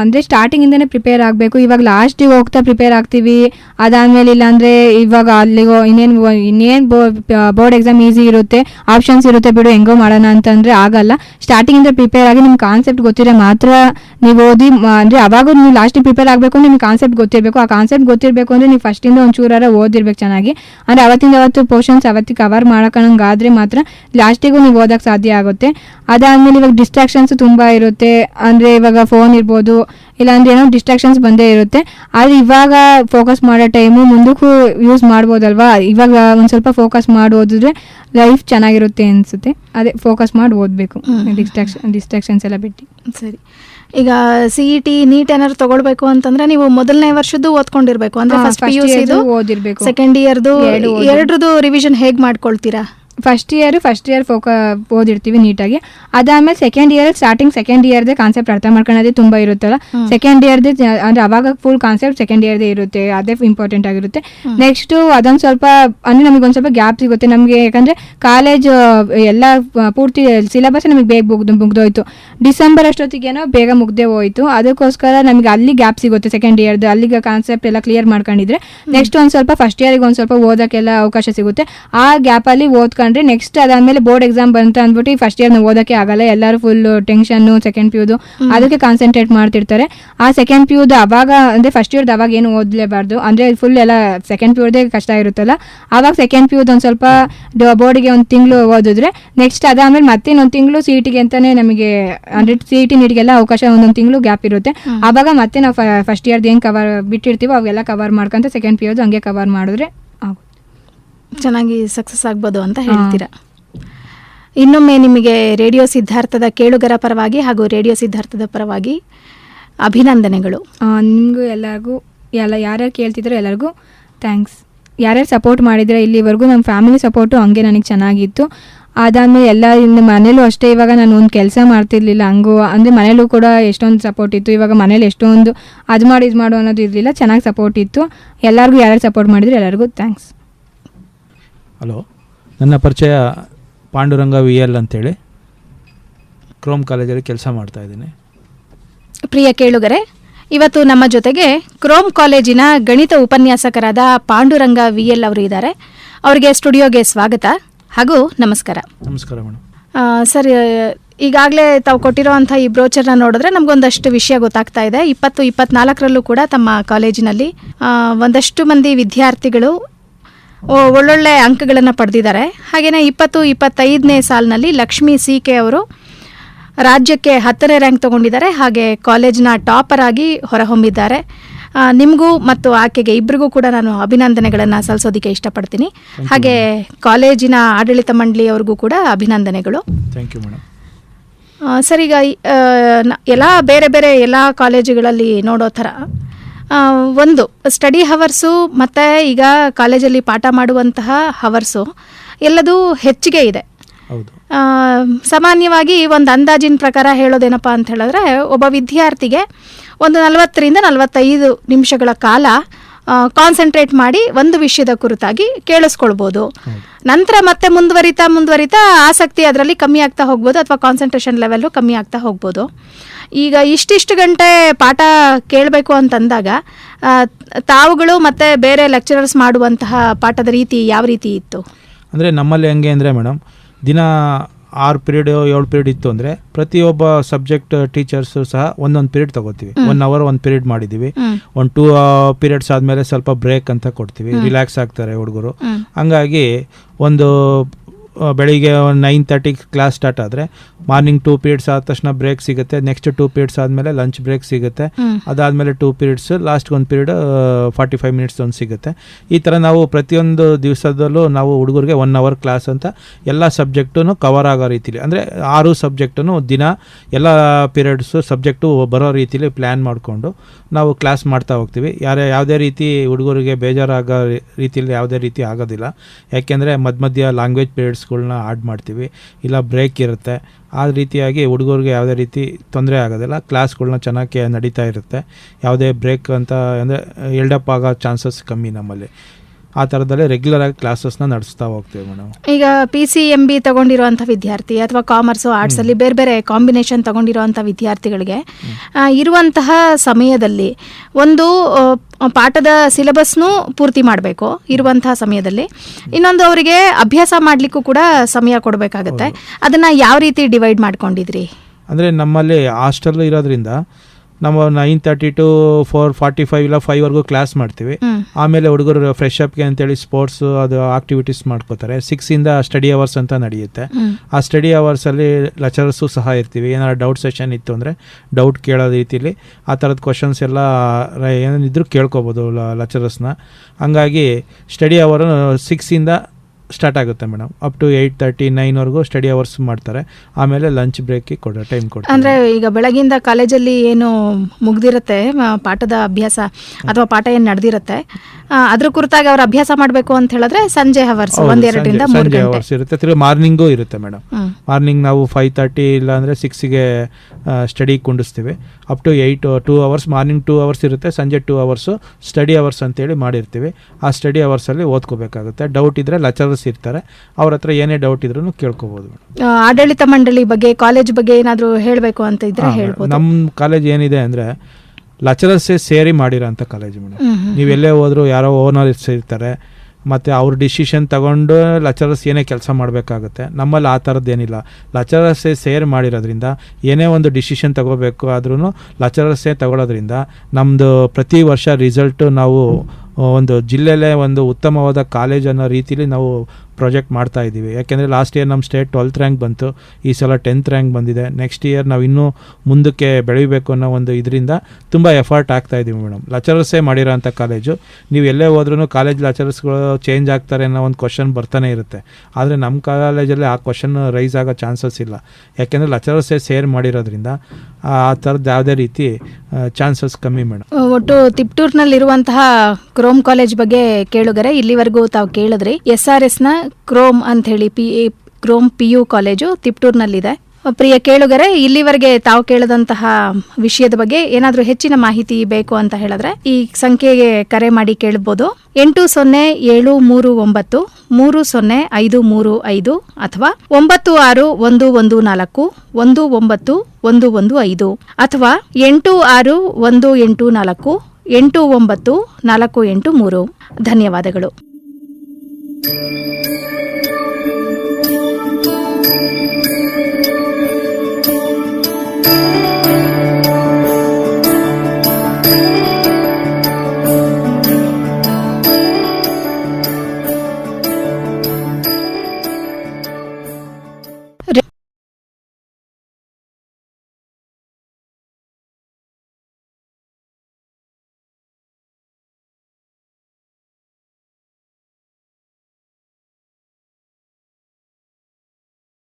ಅಂದರೆ ಸ್ಟಾರ್ಟಿಂಗಿಂದನೇ ಪ್ರಿಪೇರ್ ಆಗಬೇಕು. ಇವಾಗ ಲಾಸ್ಟಿಗೆ ಹೋಗ್ತಾ ಪ್ರಿಪೇರ್ ಆಗ್ತೀವಿ. ಅದಾದಮೇಲೆ ಇಲ್ಲಾಂದರೆ ಇವಾಗ ಅಲ್ಲಿಗೋ ಇನ್ನೇನು ಇನ್ನೇನು ಬೋರ್ಡ್ ಎಕ್ಸಾಮ್ ಈಸಿ ಇರುತ್ತೆ. ಆಪ್ಷನ್ಸ್ ಇರುತ್ತೆ. ಬಿಡು, ಹೆಂಗೋ ಮಾಡೋಣ ಅಂತಂದರೆ ಆಗಲ್ಲ. ಸ್ಟಾರ್ಟಿಂಗಿಂದ ಪ್ರಿಪೇರ್ ಆಗಿ ನಿಮ್ಮ ಕಾನ್ಸೆಪ್ಟ್ ಗೊತ್ತಿರೋ ಮಾತ್ರ ನೀವು ಓದಿ ಅಂದರೆ ಅವಾಗ ನೀವು ಲಾಸ್ಟಿಗೆ ಪ್ರಿಪೇರ್ ಆಗಬೇಕು ನಿಮ್ಗೆ ಕಾನ್ಸೆಪ್ಟ್ ಗೊತ್ತಿರಬೇಕು. ಆ ಕಾನ್ಸೆಪ್ಟ್ ಗೊತ್ತಿರಬೇಕು ಅಂದರೆ ನೀವು ಫಸ್ಟಿಂದ ಒಂಚೂರಾರ ಓದಿರ್ಬೇಕು ಚೆನ್ನಾಗಿ. ಅಂದರೆ ಅವತ್ತಿಂದ ಅವತ್ತು ಪೋರ್ಷನ್ಸ್ ಅವತ್ತಿಗೆ ಕವರ್ ಮಾಡೋಕ್ಕಂಗಾದ್ರೆ ಮಾತ್ರ ಲಾಸ್ಟಿಗೂ ನೀವು ಓದಕ್ಕೆ ಸಾಧ್ಯ ಆಗುತ್ತೆ. ಅದಾದಮೇಲೆ ಇವಾಗ ಡಿಸ್ಟ್ರಾಕ್ಷನ್ಸ್ ತುಂಬ ಇರುತ್ತೆ. ಅಂದರೆ ಇವಾಗ ಫೋನ್ ಇರ್ಬೋದು ಇಲ್ಲಾಂದ್ರೆ ಏನೋ ಡಿಸ್ಟ್ರಾಕ್ಷನ್ಸ್ ಬಂದೇ ಇರುತ್ತೆ. ಆದರೆ ಇವಾಗ ಫೋಕಸ್ ಮಾಡೋ ಟೈಮು ಮುಂದಕ್ಕೂ ಯೂಸ್ ಮಾಡ್ಬೋದಲ್ವಾ? ಇವಾಗ ಒಂದು ಸ್ವಲ್ಪ ಫೋಕಸ್ ಮಾಡಿ ಓದಿದ್ರೆ ಲೈಫ್ ಚೆನ್ನಾಗಿರುತ್ತೆ ಅನಿಸುತ್ತೆ. ಅದೇ ಫೋಕಸ್ ಮಾಡಿ ಓದಬೇಕು. ಡಿಸ್ಟ್ರಾಕ್ಷನ್ ಡಿಸ್ಟ್ರಾಕ್ಷನ್ಸ್ ಎಲ್ಲ ಬಿಟ್ಟು. ಸರಿ. ಈಗ ಸಿ ಇ ಟಿ ನೀಟ್ ಏನಾದ್ರು ತಗೊಳ್ಬೇಕು ಅಂತಂದ್ರೆ ನೀವು ಮೊದಲನೇ ವರ್ಷದ್ದು ಓದ್ಕೊಂಡಿರ್ಬೇಕು. ಅಂದ್ರೆ ಫಸ್ಟ್ ಪಿ ಯು ಓದಿರ್ಬೇಕು. ಸೆಕೆಂಡ್ ಇಯರ್ದು ಎರಡು ಓದಿರ್ಬೇಕು. ಎರಡ್ರದ್ದು ರಿವಿಷನ್ ಹೇಗ್ ಮಾಡ್ಕೊಳ್ತೀರಾ? ಫಸ್ಟ್ ಇಯರ್ ಫಸ್ಟ್ ಇಯರ್ ಫೋಕ ಓದಿರ್ತೀವಿ ನೀಟಾಗಿ. ಅದಾದಮೇಲೆ ಸೆಕೆಂಡ್ ಇಯರ್ ಸ್ಟಾರ್ಟಿಂಗ್ ಸೆಕೆಂಡ್ ಇಯರ್ದೇ ಕಾನ್ಸೆಪ್ಟ್ ಅರ್ಥ ಮಾಡ್ಕೊಳ್ಳೋದೇ ತುಂಬ ಇರುತ್ತಲ್ಲ. ಸೆಕೆಂಡ್ ಇಯರ್ದೇ ಅಂದ್ರೆ ಅವಾಗ ಫುಲ್ ಕಾನ್ಸೆಪ್ಟ್ ಸೆಕೆಂಡ್ ಇಯರ್ದೇ ಇರುತ್ತೆ ಅದೇ ಇಂಪಾರ್ಟೆಂಟ್ ಆಗಿರುತ್ತೆ. ನೆಕ್ಸ್ಟು ಅದೊಂದು ಸ್ವಲ್ಪ ಅಂದರೆ ನಮಗೆ ಒಂದು ಸ್ವಲ್ಪ ಗ್ಯಾಪ್ ಸಿಗುತ್ತೆ. ನಮಗೆ ಯಾಕಂದರೆ ಕಾಲೇಜ್ ಎಲ್ಲ ಪೂರ್ತಿ ಸಿಲೆಬಸ್ ನಮಗೆ ಬೇಗ ಮುಗ್ದು ಮುಗ್ದೋಯ್ತು. ಡಿಸೆಂಬರ್ ಅಷ್ಟೊತ್ತಿಗೇನೋ ಬೇಗ ಮುಗ್ದೇ ಹೋಯ್ತು. ಅದಕ್ಕೋಸ್ಕರ ನಮಗೆ ಅಲ್ಲಿ ಗ್ಯಾಪ್ ಸಿಗುತ್ತೆ ಸೆಕೆಂಡ್ ಇಯರ್ದು ಅಲ್ಲಿಗೆ ಕಾನ್ಸೆಪ್ಟ್ ಎಲ್ಲ ಕ್ಲಿಯರ್ ಮಾಡ್ಕೊಂಡಿದ್ರೆ ನೆಕ್ಸ್ಟ್ ಒಂದು ಸ್ವಲ್ಪ ಫಸ್ಟ್ ಇಯರಿಗೆ ಒಂದು ಸ್ವಲ್ಪ ಓದೋಕ್ಕೆಲ್ಲ ಅವಕಾಶ ಸಿಗುತ್ತೆ. ಆ ಗ್ಯಾಪಲ್ಲಿ ಓದ್ಕೊಂಡ್ರೆ ನೆಕ್ಸ್ಟ್ ಅದಾದಮೇಲೆ ಬೋರ್ಡ್ ಎಕ್ಸಾಮ್ ಬಂತು ಅಂದ್ಬಿಟ್ಟು ಫಸ್ಟ್ ಇಯರ್ ಓದಕ್ಕೆ ಆಗಲ್ಲ. ಎಲ್ಲರೂ ಫುಲ್ ಟೆನ್ಷನ್ನು ಸೆಕೆಂಡ್ ಪಿಯುದು ಅದಕ್ಕೆ ಕಾನ್ಸಂಟ್ರೇಟ್ ಮಾಡ್ತಿರ್ತಾರೆ. ಆ ಸೆಕೆಂಡ್ ಪಿಯುದು ಅವಾಗ ಅಂದ್ರೆ ಫಸ್ಟ್ ಇಯರ್ದು ಅವಾಗ ಏನು ಓದಲೇಬಾರ್ದು. ಅಂದ್ರೆ ಫುಲ್ ಎಲ್ಲ ಸೆಕೆಂಡ್ ಪಿಯುದೇ ಕಷ್ಟ ಇರುತ್ತಲ್ಲ. ಅವಾಗ ಸೆಕೆಂಡ್ ಪಿಯುದು ಒಂದು ಸ್ವಲ್ಪ ಬೋರ್ಡ್ಗೆ ಒಂದು ತಿಂಗಳು ಓದಿದ್ರೆ ನೆಕ್ಸ್ಟ್ ಅದಾದ್ಮೇಲೆ ಮತ್ತೆ ಇನ್ನೊಂದು ತಿಂಗಳು ಸಿ ಇಟಿಗೆ ಅಂತಾನೆ ನಮಗೆ ಅಂದ್ರೆ ಸಿ ನೀಡಿಗೆಲ್ಲ ನೀಟಿಗೆಲ್ಲ ಅವಕಾಶ ಒಂದೊಂದು ತಿಂಗಳು ಗ್ಯಾಪ್ ಇರುತ್ತೆ. ಆವಾಗ ಮತ್ತೆ ನಾವು ಫಸ್ಟ್ ಇಯರ್ದು ಏನು ಕವರ್ ಬಿಟ್ಟಿರ್ತೀವೋ ಅವೆಲ್ಲ ಕವರ್ ಮಾಡ್ಕೊಂತ ಸೆಕೆಂಡ್ ಪಿಯುದು ಹಂಗೆ ಕವರ್ ಮಾಡಿದ್ರೆ ಆಗುತ್ತೆ. ಚೆನ್ನಾಗಿ ಸಕ್ಸಸ್ ಆಗ್ಬೋದು ಅಂತ ಹೇಳ್ತೀರಾ? ಇನ್ನೊಮ್ಮೆ ನಿಮಗೆ ರೇಡಿಯೋ ಸಿದ್ಧಾರ್ಥದ ಕೇಳುಗರ ಪರವಾಗಿ ಹಾಗೂ ರೇಡಿಯೋ ಸಿದ್ಧಾರ್ಥದ ಪರವಾಗಿ ಅಭಿನಂದನೆಗಳು. ನಿಮಗೂ ಎಲ್ಲರಿಗೂ ಎಲ್ಲ ಯಾರ್ಯಾರು ಕೇಳ್ತಿದ್ರು ಎಲ್ಲರಿಗೂ ಥ್ಯಾಂಕ್ಸ್ ಯಾರ್ಯಾರು ಸಪೋರ್ಟ್ ಮಾಡಿದರೆ ಇಲ್ಲಿವರೆಗೂ ನಮ್ಮ ಫ್ಯಾಮಿಲಿ ಸಪೋರ್ಟು ಹಂಗೆ ನನಗೆ ಚೆನ್ನಾಗಿತ್ತು. ಅದಾದಮೇಲೆ ಎಲ್ಲ ಇನ್ನು ಮನೇಲೂ ಅಷ್ಟೇ ಇವಾಗ ನಾನು ಒಂದು ಕೆಲಸ ಮಾಡ್ತಿರ್ಲಿಲ್ಲ ಹಂಗೂ ಅಂದರೆ ಮನೇಲೂ ಕೂಡ ಎಷ್ಟೊಂದು ಸಪೋರ್ಟ್ ಇತ್ತು. ಇವಾಗ ಮನೇಲಿ ಎಷ್ಟೊಂದು ಅದು ಮಾಡಿ ಇದು ಮಾಡು ಅನ್ನೋದು ಇರಲಿಲ್ಲ ಚೆನ್ನಾಗಿ ಸಪೋರ್ಟ್ ಇತ್ತು. ಎಲ್ಲರಿಗೂ ಯಾರ್ಯಾರು ಸಪೋರ್ಟ್ ಮಾಡಿದ್ರು ಎಲ್ಲರಿಗೂ ಥ್ಯಾಂಕ್ಸ್ ಹಲೋ? ನನ್ನ ಪರಿಚಯ ಪಾಂಡುರಂಗ ವಿ ಎಲ್ ಅಂತೇಳಿ ಕ್ರೋಮ್ ಕಾಲೇಜಲ್ಲಿ ಕೆಲಸ ಮಾಡ್ತಾ ಇದ್ದೀನಿ. ಪ್ರಿಯ ಕೇಳುಗರೆ ಇವತ್ತು ನಮ್ಮ ಜೊತೆಗೆ ಕ್ರೋಮ್ ಕಾಲೇಜಿನ ಗಣಿತ ಉಪನ್ಯಾಸಕರಾದ ಪಾಂಡುರಂಗ ವಿ ಎಲ್ ಅವರು ಇದ್ದಾರೆ. ಅವರಿಗೆ ಸ್ಟುಡಿಯೋಗೆ ಸ್ವಾಗತ ಹಾಗೂ ನಮಸ್ಕಾರ. ನಮಸ್ಕಾರ ಮೇಡಮ್. ಸರ್ ಈಗಾಗಲೇ ತಾವು ಕೊಟ್ಟಿರೋ ಅಂಥ ಈ ಬ್ರೋಚರ್ನ ನೋಡಿದ್ರೆ ನಮಗೊಂದಷ್ಟು ವಿಷಯ ಗೊತ್ತಾಗ್ತಾ ಇದೆ. ಇಪ್ಪತ್ತು ಇಪ್ಪತ್ನಾಲ್ಕರಲ್ಲೂ ಕೂಡ ತಮ್ಮ ಕಾಲೇಜಿನಲ್ಲಿ ಒಂದಷ್ಟು ಮಂದಿ ವಿದ್ಯಾರ್ಥಿಗಳು ಒಳ್ಳೊಳ್ಳೆ ಅಂಕಗಳನ್ನು ಪಡೆದಿದ್ದಾರೆ. ಹಾಗೆಯೇ ಇಪ್ಪತ್ತು ಇಪ್ಪತ್ತೈದನೇ ಸಾಲಿನಲ್ಲಿ ಲಕ್ಷ್ಮೀ ಸಿ ಕೆ ಅವರು ರಾಜ್ಯಕ್ಕೆ ಹತ್ತನೇ ರ್ಯಾಂಕ್ ತಗೊಂಡಿದ್ದಾರೆ. ಹಾಗೆ ಕಾಲೇಜಿನ ಟಾಪರ್ ಆಗಿ ಹೊರಹೊಮ್ಮಿದ್ದಾರೆ. ನಿಮಗೂ ಮತ್ತು ಆಕೆಗೆ ಇಬ್ಬರಿಗೂ ಕೂಡ ನಾನು ಅಭಿನಂದನೆಗಳನ್ನು ಸಲ್ಲಿಸೋದಕ್ಕೆ ಇಷ್ಟಪಡ್ತೀನಿ. ಹಾಗೆ ಕಾಲೇಜಿನ ಆಡಳಿತ ಮಂಡಳಿಯವ್ರಿಗೂ ಕೂಡ ಅಭಿನಂದನೆಗಳು. ಥ್ಯಾಂಕ್ ಯು ಮೇಡಮ್ ಸರ್ ಈಗ ಎಲ್ಲ ಬೇರೆ ಬೇರೆ ಎಲ್ಲ ಕಾಲೇಜುಗಳಲ್ಲಿ ನೋಡೋ ಥರ ಒಂದು ಸ್ಟಡಿ ಹವರ್ಸು ಮತ್ತು ಈಗ ಕಾಲೇಜಲ್ಲಿ ಪಾಠ ಮಾಡುವಂತಹ ಹವರ್ಸು ಎಲ್ಲದೂ ಹೆಚ್ಚಿಗೆ ಇದೆ. ಸಾಮಾನ್ಯವಾಗಿ ಒಂದು ಅಂದಾಜಿನ ಪ್ರಕಾರ ಹೇಳೋದೇನಪ್ಪ ಅಂತ ಹೇಳಿದ್ರೆ ಒಬ್ಬ ವಿದ್ಯಾರ್ಥಿಗೆ ಒಂದು ನಲವತ್ತರಿಂದ ನಲವತ್ತೈದು ನಿಮಿಷಗಳ ಕಾಲ ಕಾನ್ಸಂಟ್ರೇಟ್ ಮಾಡಿ ಒಂದು ವಿಷಯದ ಕುರಿತಾಗಿ ಕೇಳಿಸ್ಕೊಳ್ಬೋದು. ನಂತರ ಮತ್ತೆ ಮುಂದುವರಿತಾ ಮುಂದುವರಿತಾ ಆಸಕ್ತಿ ಅದರಲ್ಲಿ ಕಮ್ಮಿ ಆಗ್ತಾ ಹೋಗ್ಬೋದು ಅಥವಾ ಕಾನ್ಸಂಟ್ರೇಷನ್ ಲೆವೆಲ್ಲು ಕಮ್ಮಿ ಆಗ್ತಾ ಹೋಗ್ಬೋದು. ಈಗ ಇಷ್ಟಿಷ್ಟು ಗಂಟೆ ಪಾಠ ಕೇಳಬೇಕು ಅಂತಂದಾಗ ತಾವುಗಳು ಮತ್ತು ಬೇರೆ ಲೆಕ್ಚರರ್ಸ್ ಮಾಡುವಂತಹ ಪಾಠದ ರೀತಿ ಯಾವ ರೀತಿ ಇತ್ತು? ಅಂದರೆ ನಮ್ಮಲ್ಲಿ ಹೆಂಗೆ ಅಂದರೆ ಮೇಡಮ್ ದಿನ ಆರು ಪೀರಿಯಡ್ ಏಳು ಪೀರಿಯಡ್ ಇತ್ತು ಅಂದರೆ ಪ್ರತಿಯೊಬ್ಬ ಸಬ್ಜೆಕ್ಟ್ ಟೀಚರ್ಸು ಸಹ ಒಂದೊಂದು ಪೀರಿಯಡ್ ತಗೋತೀವಿ. ಒನ್ ಅವರ್ ಒಂದು ಪೀರಿಯಡ್ ಮಾಡಿದ್ದೀವಿ ಹ್ಮ್. ಒಂದು ಟೂ ಪೀರಿಯಡ್ಸ್ ಆದಮೇಲೆ ಸ್ವಲ್ಪ ಬ್ರೇಕ್ ಅಂತ ಕೊಡ್ತೀವಿ. ರಿಲ್ಯಾಕ್ಸ್ ಆಗ್ತಾರೆ ಹುಡುಗರು. ಹಂಗಾಗಿ ಒಂದು ಬೆಳಿಗ್ಗೆ ಒಂದು ನೈನ್ ತರ್ಟಿಗೆ ಕ್ಲಾಸ್ ಸ್ಟಾರ್ಟ್ ಆದರೆ ಮಾರ್ನಿಂಗ್ ಟೂ ಪೀರಿಯಡ್ಸ್ ಆದ ತಕ್ಷಣ ಬ್ರೇಕ್ ಸಿಗುತ್ತೆ. ನೆಕ್ಸ್ಟ್ ಟೂ ಪೀರಿಯಡ್ಸ್ ಆದಮೇಲೆ ಲಂಚ್ ಬ್ರೇಕ್ ಸಿಗುತ್ತೆ. ಅದಾದಮೇಲೆ ಟೂ ಪೀರಿಯಡ್ಸ್ ಲಾಸ್ಟ್ ಒಂದು ಪೀರಿಯಡ್ ಫಾರ್ಟಿ ಫೈವ್ ಮಿನಿಟ್ಸ್ ಒಂದು ಸಿಗುತ್ತೆ. ಈ ಥರ ನಾವು ಪ್ರತಿಯೊಂದು ದಿವಸದಲ್ಲೂ ನಾವು ಹುಡುಗರಿಗೆ ಒನ್ ಅವರ್ ಕ್ಲಾಸ್ ಅಂತ ಎಲ್ಲ ಸಬ್ಜೆಕ್ಟೂ ಕವರ್ ಆಗೋ ರೀತಿಲಿ ಅಂದರೆ ಆರು ಸಬ್ಜೆಕ್ಟನ್ನು ದಿನ ಎಲ್ಲ ಪೀರಿಯಡ್ಸು ಸಬ್ಜೆಕ್ಟು ಬರೋ ರೀತಿಲಿ ಪ್ಲ್ಯಾನ್ ಮಾಡಿಕೊಂಡು ನಾವು ಕ್ಲಾಸ್ ಮಾಡ್ತಾ ಹೋಗ್ತೀವಿ. ಯಾರೇ ಯಾವುದೇ ರೀತಿ ಹುಡುಗರಿಗೆ ಬೇಜಾರಾಗೋ ರೀತಿಯಲ್ಲಿ ಯಾವುದೇ ರೀತಿ ಆಗೋದಿಲ್ಲ. ಯಾಕೆಂದರೆ ಮಧ್ಯ ಮಧ್ಯ ಲ್ಯಾಂಗ್ವೇಜ್ ಪೀರಿಯಡ್ಸ್ಗಳ್ನ ಆಡ್ ಮಾಡ್ತೀವಿ. ಇಲ್ಲ ಬ್ರೇಕ್ ಇರುತ್ತೆ. ಆ ರೀತಿಯಾಗಿ ಹುಡುಗರಿಗೆ ಯಾವುದೇ ರೀತಿ ತೊಂದರೆ ಆಗೋದಿಲ್ಲ. ಕ್ಲಾಸ್ಗಳನ್ನ ಚೆನ್ನಾಗಿ ನಡೀತಾ ಇರುತ್ತೆ. ಯಾವುದೇ ಬ್ರೇಕ್ ಅಂತ ಅಂದರೆ, ಎಲ್ಡಪ್ ಆಗೋ ಚಾನ್ಸಸ್ ಕಮ್ಮಿ ನಮ್ಮಲ್ಲಿ. ಆ ಥರದಲ್ಲೇ ರೆಗ್ಯುಲರ್ ಆಗಿ ಕ್ಲಾಸಸ್ನ ನಡೆಸ್ತಾ ಹೋಗ್ತೀವಿ ಮೇಡಮ್. ಈಗ ಪಿ ಸಿ ಎಂ ಬಿ ತಗೊಂಡಿರುವಂಥ ವಿದ್ಯಾರ್ಥಿ ಅಥವಾ ಕಾಮರ್ಸು ಆರ್ಟ್ಸಲ್ಲಿ ಬೇರೆ ಬೇರೆ ಕಾಂಬಿನೇಷನ್ ತಗೊಂಡಿರುವಂಥ ವಿದ್ಯಾರ್ಥಿಗಳಿಗೆ ಆ, ಇರುವಂತಹ ಸಮಯದಲ್ಲಿ ಒಂದು ಆ, ಪಾಠದ ಸಿಲೆಬಸ್ನು ಪೂರ್ತಿ ಮಾಡಬೇಕು ಇರುವಂತಹ ಸಮಯದಲ್ಲಿ. ಇನ್ನೊಂದು ಅವರಿಗೆ ಅಭ್ಯಾಸ ಮಾಡಲಿಕ್ಕೂ ಕೂಡ ಸಮಯ ಕೊಡಬೇಕಾಗತ್ತೆ. ಅದನ್ನು ಯಾವ ರೀತಿ ಡಿವೈಡ್ ಮಾಡ್ಕೊಂಡಿದ್ರಿ? ಅಂದರೆ ನಮ್ಮಲ್ಲಿ ಹಾಸ್ಟೆಲ್ ಇರೋದ್ರಿಂದ ನಾವು nine thirty to four forty five ಇಲ್ಲ ಫೈವ್ ವರೆಗೂ ಕ್ಲಾಸ್ ಮಾಡ್ತೀವಿ. ಆಮೇಲೆ ಹುಡುಗರು ಫ್ರೆಶ್ ಅಪ್ಗೆ ಅಂತೇಳಿ ಸ್ಪೋರ್ಟ್ಸ್ ಅದು ಆಕ್ಟಿವಿಟೀಸ್ ಮಾಡ್ಕೋತಾರೆ. ಸಿಕ್ಸಿಂದ ಸ್ಟಡಿ ಅವರ್ಸ್ ಅಂತ ನಡೆಯುತ್ತೆ. ಆ ಸ್ಟಡಿ ಅವರ್ಸಲ್ಲಿ ಲೆಕ್ಚರರ್ಸು ಸಹ ಇರ್ತೀವಿ. ಏನಾದ್ರು ಡೌಟ್ ಸೆಷನ್ ಇತ್ತು ಅಂದರೆ ಡೌಟ್ ಕೇಳೋ ರೀತಿಲಿ ಆ ಥರದ ಕ್ವಶನ್ಸ್ ಎಲ್ಲ ಏನಿದ್ರು ಏನೇನಿದ್ರು ಕೇಳ್ಕೊಬೋದು ಲೆಕ್ಚರರ್ಸ್ನ ಹಂಗಾಗಿ ಸ್ಟಡಿ ಅವರ್ ಸಿಕ್ಸಿಂದ ಸ್ಟಾರ್ಟ್ ಆಗುತ್ತೆ madam up to eight thirty ನೈನ್ವರೆಗೂ study hours ಮಾಡ್ತಾರೆ. ಆಮೇಲೆ ಲಂಚ್ ಬ್ರೇಕಿಗೆ ಕೊಡ ಟೈಮ್ ಕೊಡ್ತಾರೆ. ಅಂದ್ರೆ ಈಗ ಬೆಳಗಿಂದ ಕಾಲೇಜಲ್ಲಿ ಏನು ಮುಗ್ದಿರುತ್ತೆ ಪಾಠದ ಅಭ್ಯಾಸ ಅಥವಾ ಪಾಠ ಏನು ನಡೆದಿರುತ್ತೆ ಅದ್ರ ಕುರಿತಾಗಿ ಅವ್ರು ಅಭ್ಯಾಸ ಮಾಡಬೇಕು ಅಂತ ಹೇಳಿದ್ರೆ ಸಂಜೆ ಹವರ್ಸ್ ಒಂದೆರಡರಿಂದ ಸಂಜೆ- ಮೂರು ಸಂಜೆ ಗಂಟೆ. ಅವರ್ಸ್ ಇರುತ್ತೆ. ತಿರ್ಗಿ ಮಾರ್ನಿಂಗು ಇರುತ್ತೆ ಮೇಡಮ್. ಹ್ಮ್. ಮಾರ್ನಿಂಗ್ ನಾವು ಫೈವ್ ತರ್ಟಿ ಇಲ್ಲ ಅಂದರೆ ಸಿಕ್ಸಿಗೆ study ಕುಂಡಿಸ್ತೀವಿ. Up to eight two hours morning two hours ಇರುತ್ತೆ ಸಂಜೆ ಟೂ ಅವರ್ಸು ಸ್ಟಡಿ ಅವರ್ಸ್ ಅಂತೇಳಿ ಮಾಡಿರ್ತೀವಿ. ಆ ಸ್ಟಡಿ ಅವರ್ಸಲ್ಲಿ ಓದ್ಕೋಬೇಕಾಗುತ್ತೆ. ಡೌಟ್ ಇದ್ದರೆ ಲೆಕ್ಚರರ್ಸ್ ಇರ್ತಾರೆ. ಅವ್ರ ಹತ್ರ ಏನೇ ಡೌಟ್ ಇದ್ರೂ ಕೇಳ್ಕೊಬೋದು ಆ, ಆಡಳಿತ ಮಂಡಳಿ ಬಗ್ಗೆ ಕಾಲೇಜ್ ಬಗ್ಗೆ ಏನಾದರೂ ಹೇಳಬೇಕು ಅಂತ ಇದ್ರೆ ಹೇಳ್ಬೋದು. ನಮ್ಮ ಕಾಲೇಜ್ ಏನಿದೆ ಅಂದರೆ ಲೆಕ್ಚರರ್ಸೇ ಸೇರಿ ಮಾಡಿರೋಂಥ ಕಾಲೇಜ್ ಮೇಡಮ್. ನೀವು ಎಲ್ಲೇ ಹೋದ್ರು ಯಾರೋ ಓನರ್ ಇರ್ತಾರೆ ಮತ್ತು ಅವ್ರ ಡಿಸಿಷನ್ ತಗೊಂಡು ಲಚರಸ್ ಏನೇ ಕೆಲಸ ಮಾಡಬೇಕಾಗುತ್ತೆ. ನಮ್ಮಲ್ಲಿ ಆ ಥರದ್ದೇನಿಲ್ಲ ಲೆಕ್ಚರರ್ಸೇ ಸೇರ್ ಮಾಡಿರೋದ್ರಿಂದ ಏನೇ ಒಂದು ಡಿಸಿಷನ್ ತಗೋಬೇಕು ಆದ್ರೂ ಲೆಕ್ಚರರ್ಸೇ ತಗೊಳ್ಳೋದ್ರಿಂದ ನಮ್ಮದು ಪ್ರತಿ ವರ್ಷ ರಿಸಲ್ಟು ನಾವು ಒಂದು ಜಿಲ್ಲೆಯಲ್ಲೇ ಒಂದು ಉತ್ತಮವಾದ ಕಾಲೇಜ್ ಅನ್ನೋ ರೀತಿಲಿ ನಾವು ಪ್ರಾಜೆಕ್ಟ್ ಮಾಡ್ತಾ ಇದ್ದೀವಿ. ಯಾಕೆಂದರೆ ಲಾಸ್ಟ್ ಇಯರ್ ನಮ್ಮ ಸ್ಟೇಟ್ ಟ್ವೆಲ್ತ್ ರ್ಯಾಂಕ್ ಬಂತು. ಈ ಸಲ ಟೆಂತ್ ರ್ಯಾಂಕ್ ಬಂದಿದೆ. ನೆಕ್ಸ್ಟ್ ಇಯರ್ ನಾವು ಇನ್ನೂ ಮುಂದಕ್ಕೆ ಬೆಳಿಬೇಕು ಅನ್ನೋ ಒಂದು ಇದರಿಂದ ತುಂಬ ಎಫರ್ಟ್ ಆಗ್ತಾ ಇದ್ದೀವಿ ಮೇಡಮ್ ಲೆಕ್ಚರರ್ಸೇ ಮಾಡಿರೋಂಥ ಕಾಲೇಜು ನೀವು ಎಲ್ಲೇ ಹೋದ್ರೂ ಕಾಲೇಜ್ ಲೆಕ್ಚರರ್ಸ್ಗಳು ಚೇಂಜ್ ಆಗ್ತಾರೆ ಅನ್ನೋ ಒಂದು ಕ್ವಶನ್ ಬರ್ತಾನೆ ಇರುತ್ತೆ. ಆದರೆ ನಮ್ಮ ಕಾಲೇಜಲ್ಲಿ ಆ ಕ್ವಶನ್ ರೈಸ್ ಆಗೋ ಚಾನ್ಸಸ್ ಇಲ್ಲ. ಯಾಕೆಂದರೆ ಲೆಕ್ಚರರ್ಸೇ ಸೇರ್ ಮಾಡಿರೋದ್ರಿಂದ, ಆ ಥರದ್ದು ಯಾವುದೇ ರೀತಿ ಚಾನ್ಸಸ್ ಕಮ್ಮಿ ಮೇಡಮ್ ಒಟ್ಟು ತಿಪ್ಟೂರ್ನಲ್ಲಿರುವಂತಹ ಕ್ರೋಮ್ ಕಾಲೇಜ್ ಬಗ್ಗೆ ಕೇಳುಗರೆ, ಇಲ್ಲಿವರೆಗೂ ತಾವು ಕೇಳಿದ್ರಿ. ಎಸ್ ಆರ್ ಎಸ್ನ ಕ್ರೋಮ್ ಅಂತ ಹೇಳಿ P Chrome P U college ತಿಪ್ಟೂರ್ನಲ್ಲಿದೆ. ಪ್ರಿಯ ಕೇಳುಗರೆ, ಇಲ್ಲಿವರೆಗೆ ತಾವು ಕೇಳದಂತಹ ವಿಷಯದ ಬಗ್ಗೆ ಏನಾದರೂ ಹೆಚ್ಚಿನ ಮಾಹಿತಿ ಬೇಕು ಅಂತ ಹೇಳಿದ್ರೆ ಈ ಸಂಖ್ಯೆಗೆ ಕರೆ ಮಾಡಿ ಕೇಳಬಹುದು ಎಂಟು ಸೊನ್ನೆ ಏಳು ಮೂರು ಒಂಬತ್ತು, ಮೂರು ಸೊನ್ನೆ ಐದು ಮೂರು ಐದು ಅಥವಾ ಒಂಬತ್ತು ಆರು ಒಂದು ಒಂದು ನಾಲ್ಕು, ಒಂದು ಒಂಬತ್ತು ಒಂದು ಒಂದು ಐದು ಅಥವಾ ಎಂಟು ಆರು ಒಂದು ಎಂಟು ನಾಲ್ಕು, ಎಂಟು ಒಂಬತ್ತು ನಾಲ್ಕು ಎಂಟು ಮೂರು. ಧನ್ಯವಾದಗಳು. Thank you.